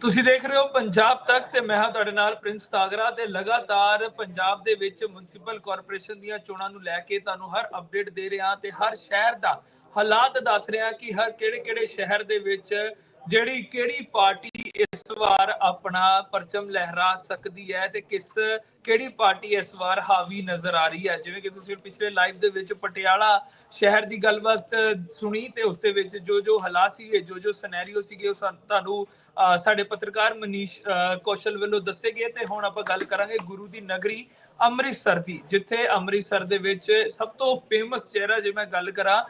ਤੁਸੀਂ ਦੇਖ ਰਹੇ ਹੋ ਪੰਜਾਬ ਤੱਕ ਤੇ ਮੈਂ ਹਾਂ ਤੁਹਾਡੇ ਨਾਲ ਪ੍ਰਿੰਸ ਤਾਗਰਾ ਤੇ ਲਗਾਤਾਰ ਪੰਜਾਬ ਦੇ ਵਿੱਚ ਮਿਊਨਿਸਪਲ ਕਾਰਪੋਰੇਸ਼ਨ ਦੀਆਂ ਚੋਣਾਂ ਨੂੰ ਲੈ ਕੇ ਤੁਹਾਨੂੰ ਹਰ ਅਪਡੇਟ ਦੇ ਰਿਹਾ ਤੇ ਹਰ ਸ਼ਹਿਰ ਦਾ ਹਾਲਾਤ ਦੱਸ ਰਿਹਾ ਕਿ ਹਰ ਕਿਹੜੇ-ਕਿਹੜੇ ਸ਼ਹਿਰ ਦੇ ਵਿੱਚ ਜਿਹੜੀ ਕਿਹੜੀ ਪਾਰਟੀ ਇਸ ਵਾਰ ਆਪਣਾ ਪਰਚਮ ਲਹਿਰਾ ਸਕਦੀ ਹੈ ਤੇ ਕਿਸ ਕਿਹੜੀ ਪਾਰਟੀ ਇਸ ਵਾਰ ਹਾਵੀ ਨਜ਼ਰ ਆ ਰਹੀ ਹੈ? ਜਿਵੇਂ ਕਿ ਤੁਸੀਂ ਪਿਛਲੇ ਲਾਈਵ ਦੇ ਵਿੱਚ ਪਟਿਆਲਾ ਸ਼ਹਿਰ ਦੀ ਗੱਲਬਾਤ ਸੁਣੀ ਤੇ ਉਸ ਦੇ ਵਿੱਚ ਜੋ ਜੋ ਹਾਲਾਤ ਸੀਗੇ ਜੋ ਜੋ ਸਿਨੈਰੀਓ ਸੀਗੇ ਉਹ ਤੁਹਾਨੂੰ ਅਹ, ਸਾਡੇ ਪੱਤਰਕਾਰ ਮਨੀਸ਼ ਅਹ, ਕੌਸ਼ਲ ਵੱਲੋਂ ਦੱਸੇ ਗਏ ਤੇ ਹੁਣ ਆਪਾਂ ਗੱਲ ਕਰਾਂਗੇ ਗੁਰੂ ਦੀ ਨਗਰੀ ਅੰਮ੍ਰਿਤਸਰ ਦੀ ਜਿੱਥੇ ਅੰਮ੍ਰਿਤਸਰ ਦੇ ਵਿੱਚ ਸਭ ਤੋਂ ਫੇਮਸ ਚਿਹਰਾ ਜੇ ਮੈਂ ਗੱਲ ਕਰਾਂ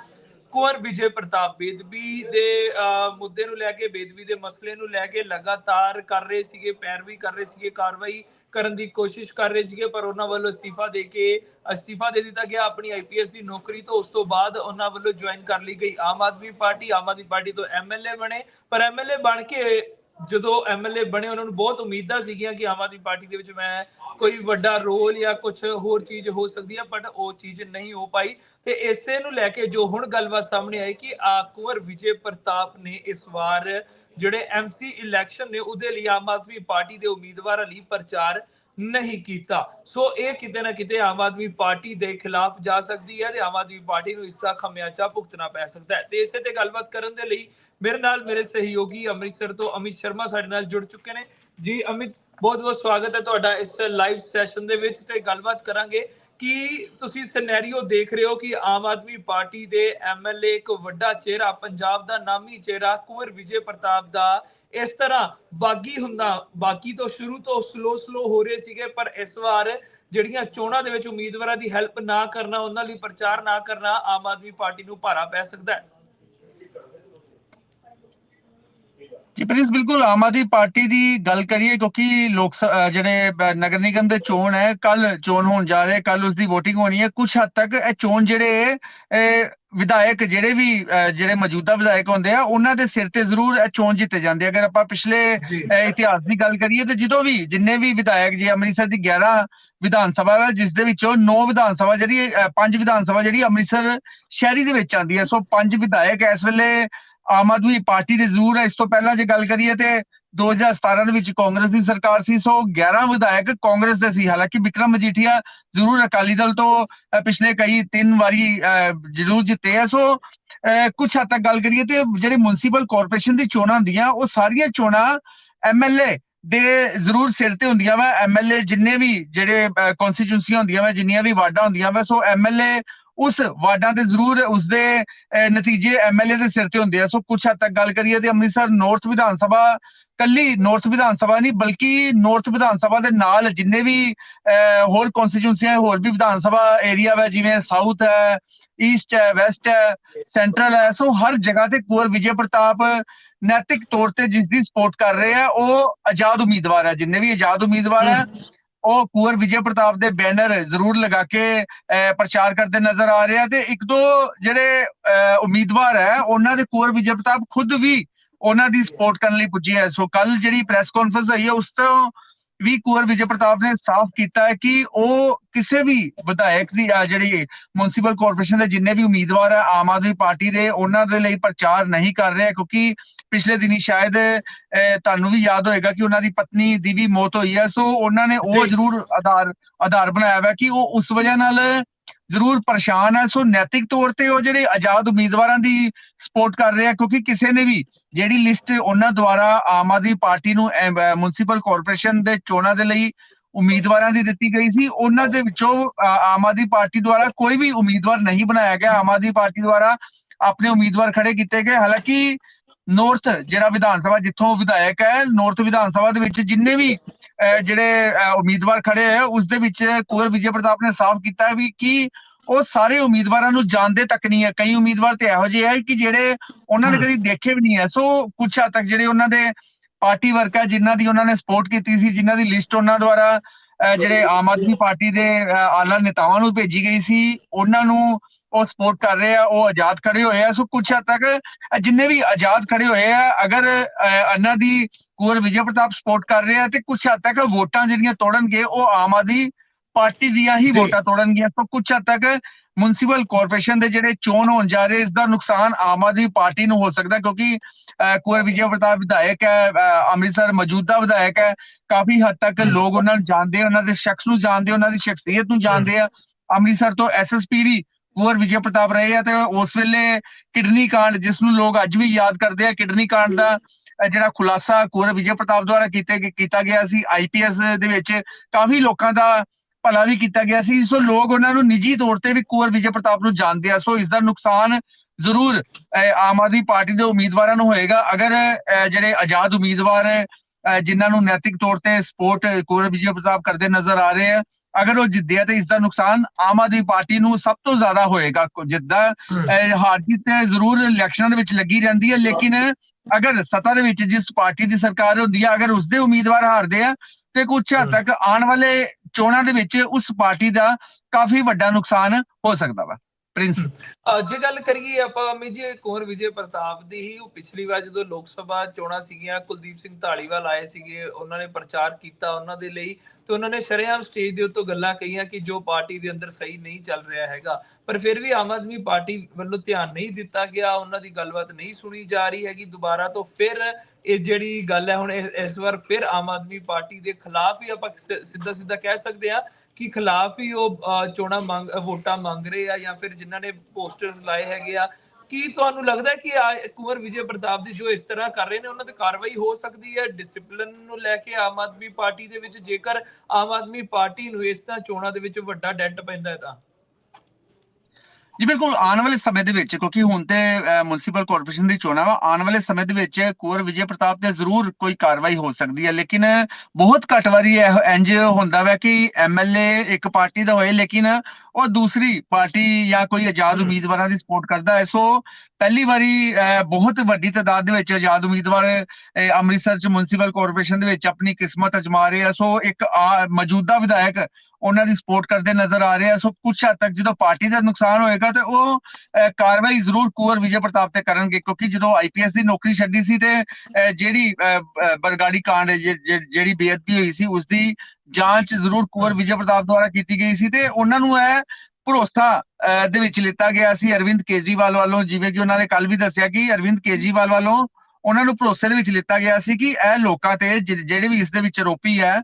ਕੁੰਵਰ ਵਿਜੇ ਪ੍ਰਤਾਪ, ਬੇਦਬੀ ਦੇ ਮੁੱਦੇ ਨੂੰ ਲੈ ਕੇ, ਬੇਦਬੀ ਦੇ ਮਸਲੇ ਨੂੰ ਲੈ ਕੇ ਲਗਾਤਾਰ ਕਰ ਰਹੇ ਸੀਗੇ, ਪੈਰਵੀ ਕਰ ਰਹੇ ਸੀਗੇ, ਕਾਰਵਾਈ ਕਰਨ ਦੀ ਕੋਸ਼ਿਸ਼ ਕਰ ਰਹੇ ਸੀਗੇ, ਪਰ ਉਹਨਾਂ ਵੱਲੋਂ ਅਸਤੀਫਾ ਦੇ ਕੇ, ਅਸਤੀਫਾ ਦੇ ਦਿੱਤਾ ਗਿਆ। ਆਪਣੀ ਆਈਪੀਐਸ ਦੀ ਨੌਕਰੀ ਤੋਂ ਉਸ ਤੋਂ ਬਾਅਦ ਉਹਨਾਂ ਵੱਲੋਂ ਜੁਆਇਨ ਕਰ ਲਈ ਗਈ ਆਮ ਆਦਮੀ ਪਾਰਟੀ। ਆਮ ਆਦਮੀ ਪਾਰਟੀ ਤੋਂ ਐਮਐਲਏ ਬਣੇ। ਪਰ ਐਮਐਲਏ ਬਣ ਕੇ ਜਦੋਂ ਐਮਐਲਏ ਬਣੇ, ਉਹਨਾਂ ਨੂੰ ਬਹੁਤ ਉਮੀਦਾਂ ਸੀਗੀਆਂ ਕਿ ਆਮ ਆਦਮੀ ਪਾਰਟੀ ਦੇ ਵਿੱਚ ਮੈਂ ਕੋਈ ਵੱਡਾ ਰੋਲ ਜਾਂ ਕੁਝ ਹੋਰ ਚੀਜ਼ ਹੋ ਸਕਦੀ ਹੈ ਬਟ ਉਹ ਚੀਜ਼ ਨਹੀਂ ਹੋ ਪਾਈ। ਤੇ ਇਸੇ ਨੂੰ ਲੈ ਕੇ ਜੋ ਹੁਣ ਗੱਲਬਾਤ ਸਾਹਮਣੇ ਆਈ ਕਿ ਆ ਵਿਜੇ ਪ੍ਰਤਾਪ ਨੇ ਇਸ ਵਾਰ ਜਿਹੜੇ ਐਮਸੀ ਇਲੈਕਸ਼ਨ ਨੇ, ਉਹਦੇ ਲਈ ਆਮ ਆਦਮੀ ਪਾਰਟੀ ਦੇ ਉਮੀਦਵਾਰਾਂ ਲਈ ਪ੍ਰਚਾਰ ਨਹੀਂ ਕੀਤਾ। ਸੋ ਇਹ ਕਿਤੇ ਨਾ ਕਿਤੇ ਆਮ ਆਦਮੀ ਪਾਰਟੀ ਦੇ ਖਿਲਾਫ ਜਾ ਸਕਦੀ ਹੈ ਤੇ ਆਮ ਆਦਮੀ ਪਾਰਟੀ ਨੂੰ ਇਸ ਦਾ ਖਮਿਆਜਾ ਭੁਗਤਣਾ ਪੈ ਸਕਦਾ ਹੈ। ਤੇ ਇਸੇ ਤੇ ਗੱਲਬਾਤ ਕਰਨ ਦੇ ਲਈ ਮੇਰੇ ਨਾਲ ਮੇਰੇ ਸਹਿਯੋਗੀ ਅੰਮ੍ਰਿਤਸਰ ਤੋਂ ਅਮਿਤ ਸ਼ਰਮਾ ਸਾਡੇ ਨਾਲ ਜੁੜ ਚੁੱਕੇ ਨੇ। ਜੀ ਅਮਿਤ, ਬਹੁਤ ਬਹੁਤ ਸਵਾਗਤ ਹੈ ਤੁਹਾਡਾ ਇਸ ਲਾਈਵ ਸੈਸ਼ਨ ਦੇ ਵਿੱਚ ਤੇ ਗੱਲਬਾਤ ਕਰਾਂਗੇ ਕਿ ਤੁਸੀਂ ਸਿਨੈਰੀਓ ਦੇਖ ਰਹੇ ਹੋ ਕਿ ਆਮ ਆਦਮੀ ਪਾਰਟੀ ਦੇ ਐਮਐਲਏ ਇੱਕ ਵੱਡਾ ਚਿਹਰਾ, ਪੰਜਾਬ ਦਾ ਨਾਮੀ ਚਿਹਰਾ ਕੁਵਰ ਵਿਜੇ ਪ੍ਰਤਾਪ ਦਾ ਇਸ ਤਰ੍ਹਾਂ ਬਾਗੀ ਹੁੰਦਾ ਬਾਕੀ ਤੋਂ ਸ਼ੁਰੂ ਤੋਂ ਸਲੋ ਸਲੋ ਹੋ ਰਹੇ ਸੀਗੇ, ਪਰ ਇਸ ਵਾਰ ਜਿਹੜੀਆਂ ਚੋਣਾਂ ਦੇ ਵਿੱਚ ਉਮੀਦਵਾਰਾਂ ਦੀ ਹੈਲਪ ਨਾ ਕਰਨਾ, ਉਹਨਾਂ ਲਈ ਪ੍ਰਚਾਰ ਨਾ ਕਰਨਾ ਆਮ ਆਦਮੀ ਪਾਰਟੀ ਨੂੰ ਭਾਰਾ ਪੈ ਸਕਦਾ ਹੈ। ਜੀ ਪ੍ਰਿੰਸ ਬਿਲਕੁਲ ਆਮ ਆਦਮੀ ਪਾਰਟੀ ਦੀ ਗੱਲ ਕਰੀਏ ਕਿਉਂਕਿ ਲੋਕ ਜਿਹੜੇ ਨਗਰ ਨਿਗਮ ਦੇ ਚੋਣ ਹੈ ਕੱਲ ਚੋਣ ਹੋਣ ਜਾ ਰਹੇ ਕੱਲ ਉਸ ਦੀ VOTING ਹੋਣੀ ਹੈ ਕੁਝ ਹੱਦ ਤੱਕ ਇਹ ਚੋਣ ਜਿਹੜੇ ਵਿਧਾਇਕ ਜਿਹੜੇ ਵੀ ਜਿਹੜੇ ਮੌਜੂਦਾ ਵਿਧਾਇਕ ਹੁੰਦੇ ਆ ਉਹਨਾਂ ਦੇ ਸਿਰ ਤੇ ਜ਼ਰੂਰ ਇਹ ਚੋਣ ਜਿੱਤੇ ਜਾਂਦੇ। ਅਗਰ ਆਪਾਂ ਪਿਛਲੇ ਇਤਿਹਾਸ ਦੀ ਗੱਲ ਕਰੀਏ ਤੇ ਜਦੋਂ ਵੀ ਜਿੰਨੇ ਵੀ ਵਿਧਾਇਕ ਜੀ ਅੰਮ੍ਰਿਤਸਰ ਦੀ 11 ਵਿਧਾਨ ਸਭਾ ਹੈ ਜਿਸ ਦੇ ਵਿੱਚੋਂ 9 ਵਿਧਾਨ ਸਭਾ ਜਿਹੜੀ ਅਹ ਪੰਜ ਵਿਧਾਨ ਸਭਾ ਜਿਹੜੀ ਅੰਮ੍ਰਿਤਸਰ ਸ਼ਹਿਰੀ ਦੇ ਵਿੱਚ ਆਉਂਦੀ ਹੈ ਸੋ ਪੰਜ ਵਿਧਾਇਕ ਇਸ ਵੇਲੇ ਆਮ ਆਦਮੀ ਪਾਰਟੀ ਦੇ ਜ਼ਰੂਰ ਹੈ ਇਸ ਤੋਂ ਪਹਿਲਾਂ ਜੇ ਗੱਲ ਕਰੀਏ ਤੇ 2017 ਦੇ ਵਿੱਚ ਕਾਂਗਰਸ ਦੀ ਸਰਕਾਰ ਸੀ, ਸੋ 11 ਵਿਧਾਇਕ ਕਾਂਗਰਸ ਦੇ ਸੀ। ਹਾਲਾਂਕਿ ਵਿਕਰਮ ਮਜੀਠੀਆ ਜ਼ਰੂਰ ਅਕਾਲੀ ਦਲ ਤੋਂ ਪਿਛਲੇ ਕਈ ਤਿੰਨ ਵਾਰੀ ਜ਼ਰੂਰ ਜਿੱਤੇ ਆ। ਸੋ ਕੁਝ ਹੱਦ ਤੱਕ ਗੱਲ ਕਰੀਏ ਤੇ ਜਿਹੜੇ ਮਿਊਨਿਸਪਲ ਕਾਰਪੋਰੇਸ਼ਨ ਦੀ ਚੋਣਾਂ ਹੁੰਦੀਆਂ, ਉਹ ਸਾਰੀਆਂ ਚੋਣਾਂ ਐਮਐਲਏ ਦੇ ਜ਼ਰੂਰ ਸਿਰ ਤੇ ਹੁੰਦੀਆਂ ਵਾ। ਐਮਐਲਏ ਜਿੰਨੇ ਵੀ ਜਿਹੜੇ ਕਨਸਟੀਟਿਊਂਸੀਆਂ ਹੁੰਦੀਆਂ ਵਾ, ਜਿੰਨੀਆਂ ਵੀ ਵਾਰਡਾਂ ਹੁੰਦੀਆਂ ਵਾ, ਸੋ ਐਮਐਲਏ ਉਸ ਵਾਰਡਾਂ ਤੇ ਜ਼ਰੂਰ ਉਸਦੇ ਅਹ, ਨਤੀਜੇ ਐਮਐਲਏ ਦੇ ਸਿਰ ਤੇ ਹੁੰਦੇ ਆ। ਸੋ ਕੁਝ ਹੱਦ ਤੱਕ ਗੱਲ ਕਰੀਏ ਤੇ ਅੰਮ੍ਰਿਤਸਰ ਨਾਰਥ ਵਿਧਾਨ ਸਭਾ ਕੱਲੀ ਨਾਰਥ ਵਿਧਾਨ ਸਭਾ ਨਹੀਂ ਬਲਕਿ ਨਾਰਥ ਵਿਧਾਨ ਸਭਾ ਦੇ ਨਾਲ ਜਿੰਨੇ ਵੀ ਹੋਰ ਕਨਸਟੀਟਿਊਂਸੀਆਂ ਹੋਰ ਵੀ ਵਿਧਾਨ ਸਭਾ ਏਰੀਆ ਵਾ ਜਿਵੇਂ ਸਾਊਥ ਹੈ ਈਸਟ ਹੈ ਵੈਸਟ ਹੈ ਸੈਂਟਰਲ ਹੈ ਸੋ ਹਰ ਜਗ੍ਹਾ ਤੇ ਕੁੰਵਰ ਵਿਜੇ ਪ੍ਰਤਾਪ ਨੈਤਿਕ ਤੌਰ ਤੇ ਜਿਸ ਦੀ ਸਪੋਰਟ ਕਰ ਰਹੇ ਆ ਉਹ ਆਜ਼ਾਦ ਉਮੀਦਵਾਰ ਹੈ। ਜਿੰਨੇ ਵੀ ਆਜ਼ਾਦ ਉਮੀਦਵਾਰ ਹੈ ਉਹ ਕੁੰਵਰ ਵਿਜੇ ਪ੍ਰਤਾਪ ਦੇ ਬੈਨਰ ਜ਼ਰੂਰ ਲਗਾ ਕੇ ਅਹ, ਪ੍ਰਚਾਰ ਕਰਦੇ ਨਜ਼ਰ ਆ ਰਿਹਾ ਤੇ ਇੱਕ ਦੋ ਜਿਹੜੇ ਅਹ, ਉਮੀਦਵਾਰ ਹੈ ਉਹਨਾਂ ਦੇ ਕੁੰਵਰ ਵਿਜੇ ਪ੍ਰਤਾਪ ਖੁਦ ਵੀ ਉਹਨਾਂ ਦੀ ਸਪੋਰਟ ਕਰਨ ਲਈ ਪੁੱਜੀ ਹੈ ਸੋ ਕੱਲ ਜਿਹੜੀ ਪ੍ਰੈਸ ਕਾਨਫਰੰਸ ਹੋਈ ਹੈ ਉਸ ਤੋਂ ਵੀ ਕੁੰਵਰ ਵਿਜੇ ਪ੍ਰਤਾਪ ਨੇ ਸਾਫ਼ ਕੀਤਾ ਹੈ ਕਿ ਉਹ ਕਿਸੇ ਵੀ ਵਿਧਾਇਕ ਦੀ ਜਿਹੜੀ ਮਿਊਨਿਸਪਲ ਕਾਰਪੋਰੇਸ਼ਨ ਦੇ ਜਿੰਨੇ ਵੀ ਉਮੀਦਵਾਰ ਹੈ ਆਮ ਆਦਮੀ ਪਾਰਟੀ ਦੇ ਉਹਨਾਂ ਦੇ ਲਈ ਪ੍ਰਚਾਰ ਨਹੀਂ ਕਰ ਰਹੇ ਕਿਉਂਕਿ ਪਿਛਲੇ ਦਿਨੀ ਸ਼ਾਇਦ ਤੁਹਾਨੂੰ ਵੀ ਯਾਦ ਹੋਏਗਾ ਕਿ ਉਹਨਾਂ ਦੀ ਪਤਨੀ ਦੀ ਵੀ ਮੌਤ ਹੋਈ ਹੈ ਸੋ ਉਹਨਾਂ ਨੇ ਉਹ। ਜ਼ਰੂਰ ਆਧਾਰ ਆਧਾਰ ਬਣਾਇਆ ਹੋਇਆ ਕਿ ਉਹ ਉਸ ਵਜ੍ਹਾ ਨਾਲ ਜ਼ਰੂਰ ਪਰੇਸ਼ਾਨ ਹੈ ਸੋ ਨੈਤਿਕ ਤੌਰ ਤੇ ਉਹ ਜਿਹੜੇ ਆਜ਼ਾਦ ਉਮੀਦਵਾਰਾਂ ਦੀ ਸਪੋਰਟ ਕਰ ਰਹੇ ਆ ਕਿਉਂਕਿ ਕਿਸੇ ਨੇ ਵੀ ਜਿਹੜੀ ਲਿਸਟ ਉਹਨਾਂ ਦੁਆਰਾ ਆਮ ਆਦਮੀ ਪਾਰਟੀ ਨੂੰ ਮਿਊਨਿਸਪਲ ਕਾਰਪੋਰੇਸ਼ਨ ਦੇ ਚੋਣਾਂ ਦੇ ਲਈ ਉਮੀਦਵਾਰਾਂ ਦੀ ਦਿੱਤੀ ਗਈ ਸੀ ਉਹਨਾਂ ਦੇ ਵਿੱਚੋਂ ਅ, ਆਮ ਆਦਮੀ ਪਾਰਟੀ ਦੁਆਰਾ ਕੋਈ ਵੀ ਉਮੀਦਵਾਰ ਨਹੀਂ ਬਣਾਇਆ ਗਿਆ। ਆਮ ਆਦਮੀ ਪਾਰਟੀ ਦੁਆਰਾ ਆਪਣੇ ਉਮੀਦਵਾਰ ਖੜੇ ਕੀਤੇ ਗਏ। ਹਾਲਾਂਕਿ ਨਾਰਥ ਜਿਹੜਾ ਵਿਧਾਨ ਸਭਾ ਜਿੱਥੋਂ ਵਿਧਾਇਕ ਹੈ ਨਾਰਥ ਵਿਧਾਨ ਸਭਾ ਦੇ ਵਿੱਚ ਜਿੰਨੇ ਵੀ ਜਿਹੜੇ ਉਮੀਦਵਾਰ ਖੜੇ ਆ ਉਸ ਦੇ ਵਿੱਚ ਕੁੰਵਰ ਵਿਜੇ ਪ੍ਰਤਾਪ ਨੇ ਸਾਫ਼ ਕੀਤਾ ਵੀ ਕਿ ਉਹ ਸਾਰੇ ਉਮੀਦਵਾਰਾਂ ਨੂੰ ਜਾਣਦੇ ਤੱਕ ਨਹੀਂ ਹੈ ਕਈ ਉਮੀਦਵਾਰ ਤੇ ਇਹੋ ਜਿਹੇ ਹੈ ਕਿ ਜਿਹੜੇ ਉਹਨਾਂ ਨੇ। ਕਦੀ ਦੇਖੇ ਵੀ ਨਹੀਂ ਹੈ ਸੋ ਕੁਝ ਹੱਦ ਤੱਕ ਜਿਹੜੇ ਉਹਨਾਂ ਦੇ ਪਾਰਟੀ ਵਰਕ ਹੈ ਜਿਨ੍ਹਾਂ ਦੀ ਉਹਨਾਂ ਨੇ ਸਪੋਰਟ ਕੀਤੀ ਸੀ ਜਿਨ੍ਹਾਂ ਦੀ ਲਿਸਟ ਉਹਨਾਂ ਦੁਆਰਾ ਜਿਹੜੇ ਆਮ ਆਦਮੀ ਪਾਰਟੀ ਦੇ ਆਲਾ ਨੇਤਾਵਾਂ ਨੂੰ ਭੇਜੀ ਗਈ ਸੀ ਉਹਨਾਂ ਨੂੰ ਉਹ ਸਪੋਰਟ ਕਰ ਰਹੇ ਆ ਉਹ ਆਜ਼ਾਦ ਖੜੇ ਹੋਏ ਆ। ਸੋ ਕੁਝ ਹੱਦ ਤੱਕ ਜਿੰਨੇ ਵੀ ਆਜ਼ਾਦ ਖੜੇ ਹੋਏ ਆ ਅਗਰ ਇਹਨਾਂ ਦੀ ਕੁੰਵਰ ਵਿਜੇ ਪ੍ਰਤਾਪ ਸਪੋਰਟ ਕਰ ਰਹੇ ਆ ਤੇ ਕੁਝ ਹੱਦ ਤੱਕ ਵੋਟਾਂ ਜਿਹੜੀਆਂ ਤੋੜਨਗੇ ਉਹ ਆਮ ਆਦਮੀ ਪਾਰਟੀ ਦੀਆਂ ਹੀ। ਵੋਟਾਂ ਤੋੜਨਗੀਆਂ। ਸੋ ਕੁਝ ਹੱਦ ਤੱਕ ਮਿਊਨਿਸਪਲ ਕਾਰਪੋਰੇਸ਼ਨ ਦੇ ਜਿਹੜੇ ਚੋਣ ਹੋਣ ਜਾ ਰਹੇ ਇਸ ਦਾ ਨੁਕਸਾਨ ਆਮ ਆਦਮੀ ਪਾਰਟੀ ਨੂੰ ਹੋ ਸਕਦਾ ਕਿਉਂਕਿ ਕੁੰਵਰ ਵਿਜੇ ਪ੍ਰਤਾਪ ਵਿਧਾਇਕ ਹੈ ਅੰਮ੍ਰਿਤਸਰ ਮੌਜੂਦਾ ਵਿਧਾਇਕ ਹੈ। ਕਾਫੀ ਹੱਦ ਤੱਕ ਲੋਕ ਉਹਨਾਂ ਨੂੰ ਜਾਣਦੇ ਉਹਨਾਂ ਦੇ ਸ਼ਖਸ ਨੂੰ ਜਾਣਦੇ ਉਹਨਾਂ ਦੀ ਸ਼ਖਸੀਅਤ ਨੂੰ ਜਾਣਦੇ ਆ। ਅੰਮ੍ਰਿਤਸਰ ਤੋਂ ਐਸਐਸਪੀ ਵੀ ਕੁੰਵਰ ਵਿਜੇ ਪ੍ਰਤਾਪ ਰਹੇ ਆ ਤੇ ਉਸ ਵੇਲੇ ਕਿਡਨੀ ਕਾਂਡ ਜਿਸ ਨੂੰ ਲੋਕ ਅੱਜ ਵੀ ਯਾਦ ਕਰਦੇ ਆ ਕਿਡਨੀ ਕਾਂਡ ਦਾ ਜਿਹੜਾ ਖੁਲਾਸਾ ਕੁੰਵਰ ਵਿਜੇ ਪ੍ਰਤਾਪ ਦੁਆਰਾ ਕੀਤੇ ਕੀਤਾ ਗਿਆ ਸੀ ਆਈਪੀਐਸ ਦੇ ਵਿੱਚ ਕਾਫੀ ਲੋਕਾਂ ਦਾ ਭਲਾ ਵੀ ਕੀਤਾ ਗਿਆ ਸੀ ਸੋ ਲੋਕ ਉਹਨਾਂ ਨੂੰ ਨਿੱਜੀ ਤੌਰ ਤੇ ਵੀ ਕੁੰਵਰ ਵਿਜੇ ਪ੍ਰਤਾਪ ਨੂੰ ਜਾਣਦੇ ਆ ਸੋ ਇਸ ਦਾ ਨੁਕਸਾਨ ਜ਼ਰੂਰ ਆਮ ਆਦਮੀ ਪਾਰਟੀ ਦੇ ਉਮੀਦਵਾਰਾਂ ਨੂੰ ਹੋਏਗਾ। ਅਗਰ ਜਿਹੜੇ ਆਜ਼ਾਦ ਉਮੀਦਵਾਰ ਅਹ, ਜਿਨ੍ਹਾਂ ਨੂੰ ਨੈਤਿਕ ਤੌਰ ਤੇ ਸਪੋਰਟ ਕੁੰਵਰ ਵਿਜੇ ਪ੍ਰਤਾਪ ਕਰਦੇ ਨਜ਼ਰ ਆ ਰਹੇ ਆ ਅਗਰ ਉਹ ਜਿੱਤਦੇ ਆ ਤੇ ਇਸ ਦਾ ਨੁਕਸਾਨ ਆਮ ਆਦਮੀ ਪਾਰਟੀ ਨੂੰ ਸਭ ਤੋਂ ਜ਼ਿਆਦਾ ਹੋਏਗਾ। ਜਿੱਦਾਂ ਹਾਰ ਜਿੱਤ ਤੇ ਜ਼ਰੂਰ ਇਲੈਕਸ਼ਨਾਂ ਦੇ ਵਿੱਚ ਲੱਗੀ ਰਹਿੰਦੀ ਹੈ ਲੇਕਿਨ ਅਗਰ ਸੱਤਾ ਦੇ ਵਿੱਚ ਜਿਸ ਪਾਰਟੀ ਦੀ ਸਰਕਾਰ ਹੁੰਦੀ ਹੈ ਅਗਰ ਉਸਦੇ ਉਮੀਦਵਾਰ ਹਾਰਦੇ ਆ ਤੇ ਕੁਝ ਹੱਦ ਤੱਕ ਆਉਣ ਵਾਲੇ ਚੋਣਾਂ ਦੇ ਵਿੱਚ ਉਸ ਪਾਰਟੀ ਦਾ ਕਾਫੀ ਵੱਡਾ ਨੁਕਸਾਨ ਹੋ ਸਕਦਾ ਵਾ। ਪ੍ਰਿੰਸ। ਜੇ ਗੱਲ ਕਰੀਏ ਆਪਾਂ ਅਮੀ ਜੀ ਕੁੰਵਰ ਵਿਜੇ ਪ੍ਰਤਾਪ ਦੀ ਹੀ। ਉਹ ਪਿਛਲੀ ਵਾਰ ਜਦੋਂ ਲੋਕ ਸਭਾ ਚੋਣਾਂ ਸੀਗੀਆਂ, ਕੁਲਦੀਪ ਸਿੰਘ ਢਾਲੀਵਾਲ ਆਏ ਸੀਗੇ, ਉਹਨਾਂ ਨੇ ਪ੍ਰਚਾਰ ਕੀਤਾ ਉਹਨਾਂ ਦੇ ਲਈ। ਤੇ ਉਹਨਾਂ ਨੇ ਸ਼ਰੇਆਮ ਸਟੇਜ ਦੇ ਉੱਤੋਂ ਗੱਲਾਂ ਕਹੀਆਂ ਕਿ ਜੋ ਪਾਰਟੀ ਦੇ ਅੰਦਰ ਸਹੀ ਨਹੀਂ ਚੱਲ ਰਿਹਾ ਹੈਗਾ, ਪਰ ਫਿਰ ਵੀ ਆਮ ਆਦਮੀ ਪਾਰਟੀ ਵੱਲੋਂ ਧਿਆਨ ਨਹੀਂ ਦਿੱਤਾ ਗਿਆ, ਉਹਨਾਂ ਦੀ ਗੱਲਬਾਤ ਨਹੀਂ ਸੁਣੀ ਜਾ ਰਹੀ ਹੈਗੀ। ਦੁਬਾਰਾ ਤੋਂ ਫਿਰ ਇਹ ਜਿਹੜੀ ਗੱਲ ਹੈ, ਹੁਣ ਇਸ ਇਸ ਵਾਰ ਫਿਰ ਆਮ ਆਦਮੀ ਪਾਰਟੀ ਦੇ ਖਿਲਾਫ ਹੀ ਆਪਾਂ ਸਿੱਧਾ ਸਿੱਧਾ ਕਹਿ ਸਕਦੇ ਆ ਕਿ ਖਿਲਾਫ ਹੀ ਉਹ ਅਹ, ਮੰਗ ਵੋਟਾਂ ਮੰਗ ਰਹੇ ਆ ਜਾਂ ਫਿਰ ਜਿਨ੍ਹਾਂ ਨੇ ਪੋਸਟਰਸ ਲਾਏ ਹੈਗੇ ਆ। ਕੀ ਤੁਹਾਨੂੰ ਲੱਗਦਾ ਕਿ ਆ- ਕੁੰਵਰ ਵਿਜੇ ਪ੍ਰਤਾਪ ਦੀ ਜੋ ਇਸ ਤਰ੍ਹਾਂ ਕਰ ਰਹੇ ਨੇ ਉਹਨਾਂ ਤੇ ਕਾਰਵਾਈ ਹੋ ਸਕਦੀ ਹੈ? ਡਿਸਪਲਿਨ ਨੂੰ ਲੈ ਕੇ ਆਮ ਆਦਮੀ ਪਾਰਟੀ ਦੇ ਵਿੱਚ ਜੇਕਰ ਆਮ ਆਦਮੀ ਪਾਰਟੀ ਨੂੰ ਇਸ ਤਰ੍ਹਾਂ ਚੋਣਾਂ ਦੇ ਵਿੱਚ ਵੱਡਾ ਡੈਂਟ ਪੈਂਦਾ ਹੈ ਤਾਂ। ਜੀ ਬਿਲਕੁਲ, ਆਉਣ ਵਾਲੇ ਸਮੇਂ ਦੇ ਵਿੱਚ, ਕਿਉਂਕਿ ਹੁਣ ਤੇ ਮਿਊਨਿਸਪਲ ਕਾਰਪੋਰੇਸ਼ਨ ਦੀ ਚੋਣਾਂ ਵਾ, ਆਉਣ ਵਾਲੇ ਸਮੇਂ ਦੇ ਵਿੱਚ ਕੁੰਵਰ ਵਿਜੇ ਪ੍ਰਤਾਪ ਤੇ ਜ਼ਰੂਰ ਕੋਈ ਕਾਰਵਾਈ ਹੋ ਸਕਦੀ ਹੈ, ਲੇਕਿਨ ਬਹੁਤ ਘੱਟ ਵਾਰੀ ਇਹ ਇੰਜ ਹੁੰਦਾ ਵਾ ਕਿ ਐਮਐਲਏ ਇੱਕ ਪਾਰਟੀ ਦਾ ਹੋਏ, ਲੇਕਿਨ ਉਹ ਦੂਸਰੀ ਪਾਰਟੀ ਜਾਂ ਕੋਈ ਆਜ਼ਾਦ। ਉਮੀਦਵਾਰਾਂ ਦੀ ਸਪੋਰਟ ਕਰਦਾ ਹੈ। ਸੋ ਪਹਿਲੀ ਵਾਰੀ ਬਹੁਤ ਵੱਡੀ ਤਾਦਾਦ ਦੇ ਵਿੱਚ ਆਜ਼ਾਦ ਉਮੀਦਵਾਰ ਅੰਮ੍ਰਿਤਸਰ ਚ ਮਿਊਨਿਸਪਲ ਕਾਰਪੋਰੇਸ਼ਨ ਦੇ ਵਿੱਚ ਆਪਣੀ ਕਿਸਮਤ ਅਜਮਾ ਰਹੇ ਆ। ਸੋ ਇੱਕ ਮੌਜੂਦਾ ਵਿਧਾਇਕ ਉਹਨਾਂ ਦੀ ਸਪੋਰਟ ਕਰਦੇ ਨਜ਼ਰ ਆ ਰਹੇ ਆ। ਸੋ ਕੁਝ ਹੱਦ ਤੱਕ ਜਦੋਂ ਪਾਰਟੀ ਦਾ ਨੁਕਸਾਨ ਹੋਏਗਾ ਤੇ ਉਹ ਕਾਰਵਾਈ ਜ਼ਰੂਰ ਕੁੰਵਰ ਵਿਜੇ ਪ੍ਰਤਾਪ ਤੇ ਕਰਨਗੇ। ਕਿਉਂਕਿ ਜਦੋਂ ਆਈਪੀਐਸ ਦੀ ਨੌਕਰੀ ਛੱਡੀ ਸੀ ਤੇ ਜਿਹੜੀ ਬਰਗਾੜੀ ਕਾਂਡ ਜਿਹੜੀ ਬੇਅਦਬੀ ਹੋਈ ਸੀ ਉਸ ਦੀ ਜਾਂਚ ਜ਼ਰੂਰ ਕੁੰਵਰ ਵਿਜੇ ਪ੍ਰਤਾਪ ਦੁਆਰਾ ਕੀਤੀ ਗਈ ਸੀ ਤੇ ਉਹਨਾਂ ਨੂੰ ਇਹ ਭਰੋਸਾ ਦੇ ਵਿੱਚ ਲਿੱਤਾ ਗਿਆ ਸੀ ਅਰਵਿੰਦ ਕੇਜਰੀਵਾਲ ਵੱਲੋਂ ਜਿਵੇਂ ਕਿ ਉਹਨਾਂ ਨੇ ਕੱਲ ਵੀ ਦੱਸਿਆ ਕਿ ਅਰਵਿੰਦ ਕੇਜਰੀਵਾਲ ਵੱਲੋਂ ਉਹਨਾਂ ਨੂੰ ਭਰੋਸੇ ਦੇ ਵਿੱਚ ਲਿੱਤਾ ਗਿਆ ਸੀ ਕਿ ਇਹ ਲੋਕਾਂ ਤੇ ਜਿਹੜੇ ਵੀ ਇਸ ਦੇ ਵਿੱਚ ਆਰੋਪੀ ਹੈ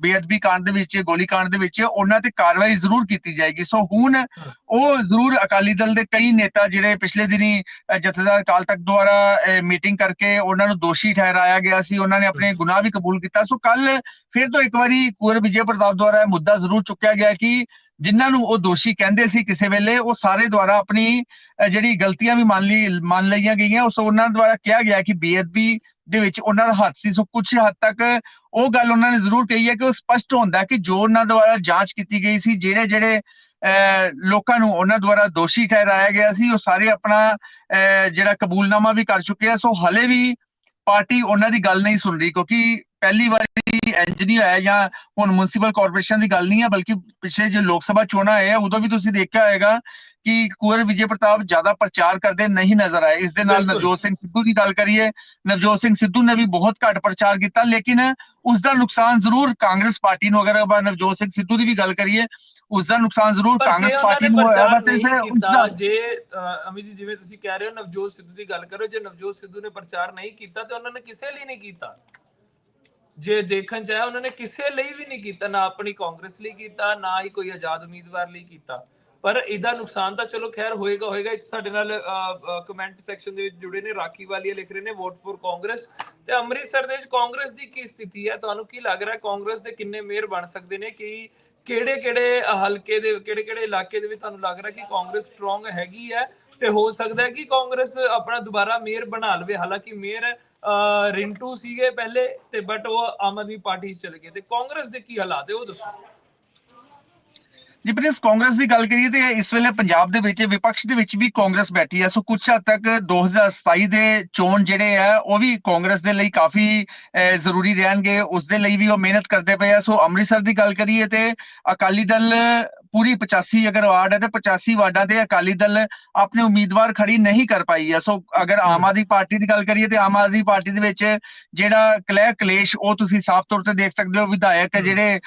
ਬੇਅਦਬੀ ਕਾਂਡ ਦੇ ਵਿੱਚ, ਗੋਲੀ ਕਾਂਡ ਦੇ ਵਿੱਚ, ਉਹਨਾਂ ਤੇ ਕਾਰਵਾਈ ਜ਼ਰੂਰ ਕੀਤੀ ਜਾਏਗੀ। ਸੋ ਹੁਣ ਉਹ ਜ਼ਰੂਰ ਅਕਾਲੀ ਦਲ ਦੇ ਕਈ ਨੇਤਾ ਜਿਹੜੇ ਪਿਛਲੇ ਦਿਨੀ ਜਥੇਦਾਰ ਅਕਾਲ ਤਖਤ ਦੁਆਰਾ ਮੀਟਿੰਗ ਕਰਕੇ ਉਹਨਾਂ ਨੂੰ ਦੋਸ਼ੀ ਠਹਿਰਾਇਆ ਗਿਆ ਸੀ, ਉਹਨਾਂ ਨੇ ਆਪਣੇ ਗੁਨਾਹ ਵੀ ਕਬੂਲ ਕੀਤਾ। ਸੋ ਕੱਲ ਫਿਰ ਤੋਂ ਇੱਕ ਵਾਰੀ ਕੁੰਵਰ ਵਿਜੇ ਪ੍ਰਤਾਪ ਦੁਆਰਾ ਇਹ ਮੁੱਦਾ ਜ਼ਰੂਰ ਚੁੱਕਿਆ ਗਿਆ ਕਿ ਜਿਨ੍ਹਾਂ ਨੂੰ ਉਹ ਦੋਸ਼ੀ ਕਹਿੰਦੇ ਸੀ ਕਿਸੇ ਵੇਲੇ ਉਹ ਸਾਰੇ ਦੁਆਰਾ ਆਪਣੀ ਜਿਹੜੀ ਗਲਤੀਆਂ ਵੀ ਮੰਨ ਲਈ ਮੰਨ ਲਈਆਂ ਗਈਆਂ। ਉਸ ਉਹਨਾਂ ਦੁਆਰਾ ਕਿਹਾ ਗਿਆ ਕਿ ਬੇਅਦਬੀ ਦੇ ਵਿੱਚ ਉਹਨਾਂ ਦਾ ਹੱਥ ਸੀ। ਸੋ ਕੁਝ ਹੱਦ ਤੱਕ ਉਹ ਗੱਲ ਉਹਨਾਂ ਨੇ ਜ਼ਰੂਰ ਕਹੀ ਹੈ ਕਿ ਉਹ ਸਪਸ਼ਟ ਹੁੰਦਾ ਕਿ ਜੋ ਉਹਨਾਂ ਦੁਆਰਾ ਜਾਂਚ ਕੀਤੀ ਗਈ ਸੀ ਜਿਹੜੇ ਜਿਹੜੇ ਅਹ, ਲੋਕਾਂ ਨੂੰ ਉਹਨਾਂ ਦੁਆਰਾ ਦੋਸ਼ੀ ਠਹਿਰਾਇਆ ਗਿਆ ਸੀ ਉਹ ਸਾਰੇ ਆਪਣਾ ਅਹ, ਜਿਹੜਾ ਕਬੂਲਨਾਮਾ ਵੀ ਕਰ ਚੁੱਕੇ ਆ। ਸੋ ਹਲੇ ਵੀ ਪਾਰਟੀ ਉਹਨਾਂ ਦੀ ਗੱਲ ਨਹੀਂ ਸੁਣ ਰਹੀ ਕਿਉਂਕਿ ਪਹਿਲੀ ਵਾਰੀ ਇੰਜ ਨਹੀਂ ਹੋਇਆ ਜਾਂ ਹੁਣ ਮਿਊਨਿਸਪਲ ਕਾਰਪੋਰੇਸ਼ਨ ਦੀ ਗੱਲ ਨਹੀਂ ਹੈ ਬਲਕਿ ਪਿਛਲੇ ਜੋ ਲੋਕ ਸਭਾ ਚੋਣਾਂ ਆਏ ਆ ਉਦੋਂ ਵੀ ਤੁਸੀਂ ਦੇਖਿਆ ਹੋਵੇਗਾ ਕਿ ਕੁੰਵਰ ਵਿਜੇ ਪ੍ਰਤਾਪ ਜ਼ਿਆਦਾ ਪ੍ਰਚਾਰ ਕਰਦੇ ਨਹੀਂ ਨਜ਼ਰ ਆਏ ਇਸ ਦੇ ਨਾਲ। ਨਵਜੋਤ ਸਿੰਘ ਸਿੱਧੂ ਦੀ ਗੱਲ ਕਰੀਏ ਨਵਜੋਤ ਸਿੰਘ ਸਿੱਧੂ ਨੇ ਵੀ ਬਹੁਤ ਘੱਟ ਪ੍ਰਚਾਰ ਕੀਤਾ ਲੇਕਿਨ ਉਸ ਦਾ ਨੁਕਸਾਨ ਜ਼ਰੂਰ ਕਾਂਗਰਸ ਪਾਰਟੀ ਨੂੰ ਅਗਰ ਆਪਾਂ ਨਵਜੋਤ ਸਿੰਘ ਸਿੱਧੂ ਦੀ ਵੀ ਗੱਲ ਕਰੀਏ ਉਸ ਦਾ ਨੁਕਸਾਨ ਜ਼ਰੂਰ ਕਾਂਗਰਸ ਪਾਰਟੀ ਨੇ ਹੋਇਆ ਕੀਤਾ ਉਸਦਾ ਜੇ ਅਮਿਤ ਜੀ ਜਿਵੇਂ ਤੁਸੀਂ ਕਹਿ ਰਹੇ ਹੋ ਨਵਜੋਤ ਸਿੱਧੂ ਦੀ ਗੱਲ ਕਰੋ ਜੇ ਨਵਜੋਤ ਸਿੱਧੂ ਨੇ ਪ੍ਰਚਾਰ ਨਹੀਂ ਕੀਤਾ ਤੇ ਉਹਨਾਂ ਨੇ ਕਿਸੇ ਲਈ ਨਹੀਂ ਕੀਤਾ ਜੇ ਦੇਖਣ ਚਾਹਿਆ ਉਹਨਾਂ ਨੇ ਕਿਸੇ ਲਈ ਵੀ ਨਹੀਂ ਕੀਤਾ, ਨਾ ਆਪਣੀ ਕਾਂਗਰਸ ਲਈ ਕੀਤਾ, ਨਾ ਹੀ ਕੋਈ ਆਜ਼ਾਦ ਉਮੀਦਵਾਰ ਲਈ ਕੀਤਾ। ਪਰ ਇਹਦਾ ਨੁਕਸਾਨ ਤਾਂ ਚਲੋ ਖੈਰ ਹੋਏਗਾ ਹੋਏਗਾ। ਸਾਡੇ ਨਾਲ ਕਮੈਂਟ ਸੈਕਸ਼ਨ ਦੇ ਵਿੱਚ ਜੁੜੇ ਨੇ, ਰਾਖੀ ਵਾਲੀਆ ਲਿਖ ਰਹੇ ਨੇ ਵੋਟ ਫॉर ਕਾਂਗਰਸ। ਤੇ ਅੰਮ੍ਰਿਤਸਰ ਦੇ ਵਿੱਚ ਕਾਂਗਰਸ ਦੀ ਕੀ ਸਥਿਤੀ ਹੈ? ਤੁਹਾਨੂੰ ਕੀ ਲੱਗ ਰਿਹਾ? ਕਾਂਗਰਸ ਦੇ ਕਿੰਨੇ ਮੇਅਰ ਬਣ ਸਕਦੇ ਨੇ? ਕਿ ਕਿਹੜੇ ਕਿਹੜੇ ਹਲਕੇ ਦੇ ਕਿਹੜੇ ਕਿਹੜੇ ਇਲਾਕੇ ਦੇ ਵਿੱਚ ਤੁਹਾਨੂੰ ਲੱਗ ਰਿਹਾ ਕਿ ਕਾਂਗਰਸ ਸਟਰੋਂਗ ਹੈਗੀ ਹੈ? ਤੇ ਹੋ ਸਕਦਾ ਹੈ ਕਿ ਕਾਂਗਰਸ ਆਪਣਾ ਦੁਬਾਰਾ ਮੇਅਰ ਬਣਾ ਲਵੇ। ਹਾਲਾਂਕਿ ਮੇਅਰ ਰਿੰਟੂ ਸੀਗੇ ਪਹਿਲੇ ਤੇ ਬਟ ਉਹ ਆਮ ਆਦਮੀ ਪਾਰਟੀ 'ਚ ਚਲੇ ਗਏ ਤੇ ਕਾਂਗਰਸ ਦੇ ਕੀ ਹਾਲਾਤ ਹੈ ਉਹ ਦੱਸੋ। ਜੀ ਪ੍ਰਿੰਸ ਕਾਂਗਰਸ ਦੀ ਗੱਲ ਕਰੀਏ ਤੇ ਇਸ ਵੇਲੇ ਪੰਜਾਬ ਦੇ ਵਿੱਚ ਵਿਪਕਸ਼ ਦੇ ਵਿੱਚ ਵੀ ਕਾਂਗਰਸ ਬੈਠੀ ਹੈ, ਸੋ ਕੁਝ ਹੱਦ ਤੱਕ 2027 ਦੇ ਚੋਣ ਜਿਹੜੇ ਆ, ਉਹ ਵੀ ਕਾਂਗਰਸ ਦੇ ਲਈ ਕਾਫੀ ਜ਼ਰੂਰੀ ਰਹਿਣਗੇ, ਉਸ ਦੇ ਲਈ ਵੀ ਉਹ ਮਿਹਨਤ ਕਰਦੇ ਪਏ ਆ। ਸੋ ਅੰਮ੍ਰਿਤਸਰ ਦੀ ਗੱਲ ਕਰੀਏ ਤੇ ਅਕਾਲੀ ਦਲ ਪੂਰੀ 85 ਅਗਰ ਵਾਰਡ ਹੈ ਤੇ 85 ਵਾਰਡਾਂ ਤੇ ਅਕਾਲੀ ਦਲ ਆਪਣੇ ਉਮੀਦਵਾਰ ਖੜੀ ਨਹੀਂ ਕਰ ਪਾਈ ਹੈ ਸੋ ਅਗਰ ਆਮ ਆਦਮੀ ਪਾਰਟੀ ਦੀ ਗੱਲ ਕਰੀਏ ਤੇ ਆਮ ਆਦਮੀ ਪਾਰਟੀ ਦੇ ਵਿੱਚ ਜਿਹੜਾ ਕਲਹਿ ਕਲੇਸ਼ ਉਹ ਤੁਸੀਂ ਸਾਫ਼ ਤੌਰ ਤੇ ਦੇਖ ਸਕਦੇ ਹੋ ਵਿਧਾਇਕ। ਜਿਹੜੇ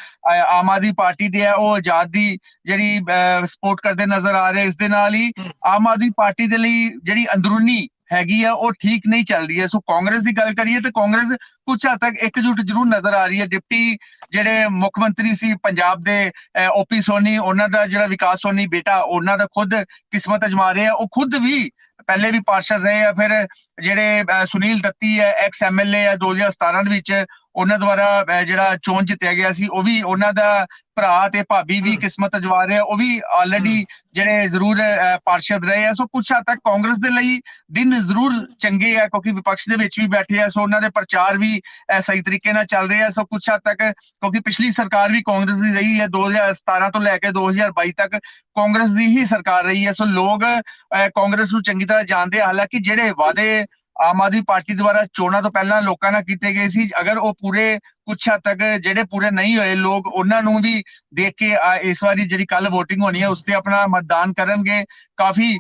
ਆਮ ਆਦਮੀ ਪਾਰਟੀ ਦੇ ਆ ਉਹ ਆਜ਼ਾਦ ਦੀ ਜਿਹੜੀ ਸਪੋਰਟ ਕਰਦੇ ਨਜ਼ਰ ਆ ਰਹੇ ਇਸ ਦੇ ਨਾਲ ਹੀ। ਆਮ ਆਦਮੀ ਪਾਰਟੀ ਦੇ ਲਈ ਜਿਹੜੀ ਅੰਦਰੂਨੀ ਹੈਗੀ ਆ, ਉਹ ਠੀਕ ਨਹੀਂ ਚੱਲ ਰਹੀ ਹੈ। ਸੋ ਕਾਂਗਰਸ ਦੀ ਗੱਲ ਕਰੀਏ ਤੇ ਕਾਂਗਰਸ ਕੁਝ ਹੱਦ ਤੱਕ ਇਕਜੁੱਟ ਜ਼ਰੂਰ ਨਜ਼ਰ ਆ ਰਹੀ ਹੈ। ਡਿਪਟੀ ਜਿਹੜੇ ਮੁੱਖ ਮੰਤਰੀ ਸੀ ਪੰਜਾਬ ਦੇ ਓਪੀ ਸੋਨੀ, ਉਹਨਾਂ ਦਾ ਜਿਹੜਾ ਵਿਕਾਸ ਸੋਨੀ ਬੇਟਾ, ਉਹਨਾਂ ਦਾ ਖੁਦ ਕਿਸਮਤ ਅਜਮਾ ਰਹੇ ਆ। ਉਹ ਖੁਦ ਵੀ ਪਹਿਲੇ ਵੀ ਪਾਰਸ਼ਦ ਰਹੇ ਆ। ਫਿਰ ਜਿਹੜੇ ਸੁਨੀਲ ਦੱਤੀ ਹੈ ਐਕਸ ਐਮਐਲਏ ਆ 2017 ਦੇ ਵਿੱਚ ਉਹਨਾਂ ਦੁਆਰਾ ਜਿਹੜਾ ਚੋਣ ਜਿੱਤਿਆ ਗਿਆ ਸੀ ਉਹ ਵੀ ਉਹਨਾਂ ਦਾ ਭਰਾ ਤੇ ਭਾਬੀ ਵੀ। ਕਿਸਮਤ ਅਜਵਾ ਰਹੇ ਉਹ ਵੀ ਆਲਰੇਡੀ ਜਿਹੜੇ ਜ਼ਰੂਰ ਪਾਰਸ਼ਦ ਰਹੇ ਆ। ਸੋ ਕੁਝ ਹੱਦ ਤੱਕ ਕਾਂਗਰਸ ਦੇ ਲਈ ਦਿਨ ਜ਼ਰੂਰ ਚੰਗੇ ਆ ਕਿਉਂਕਿ ਵਿਪਕਸ਼ ਦੇ ਵਿੱਚ ਵੀ ਬੈਠੇ ਆ ਸੋ ਉਹਨਾਂ ਦੇ ਪ੍ਰਚਾਰ ਵੀ ਸਹੀ ਤਰੀਕੇ ਨਾਲ ਚੱਲ ਰਹੇ ਆ। ਸੋ ਕੁਝ ਹੱਦ ਤੱਕ ਕਿਉਂਕਿ ਪਿਛਲੀ ਸਰਕਾਰ ਵੀ ਕਾਂਗਰਸ ਦੀ ਰਹੀ ਹੈ 2017 ਤੋਂ ਲੈ ਕੇ 2022 ਤੱਕ ਕਾਂਗਰਸ ਦੀ ਹੀ ਸਰਕਾਰ ਰਹੀ ਹੈ। ਸੋ ਲੋਕ ਕਾਂਗਰਸ ਨੂੰ ਚੰਗੀ ਤਰ੍ਹਾਂ ਜਾਣਦੇ ਆ। ਹਾਲਾਂਕਿ ਜਿਹੜੇ ਵਾਅਦੇ ਆਮ ਆਦਮੀ ਪਾਰਟੀ ਦੁਆਰਾ ਚੋਣਾਂ ਤੋਂ ਪਹਿਲਾਂ ਲੋਕਾਂ ਨਾਲ ਕੀਤੇ ਗਏ ਸੀ। ਅਗਰ ਉਹ ਪੂਰੇ ਕੁਛ ਹੱਦ ਤੱਕ ਜਿਹੜੇ ਪੂਰੇ ਨਹੀਂ ਹੋਏ ਲੋਕ ਉਹਨਾਂ ਨੂੰ ਵੀ ਦੇਖ ਕੇ ਇਸ ਵਾਰੀ ਜਿਹੜੀ ਕੱਲ VOTING ਹੋਣੀ ਹੈ ਉਸ ਤੇ ਆਪਣਾ ਮਤਦਾਨ ਕਰਨਗੇ। ਕਾਫੀ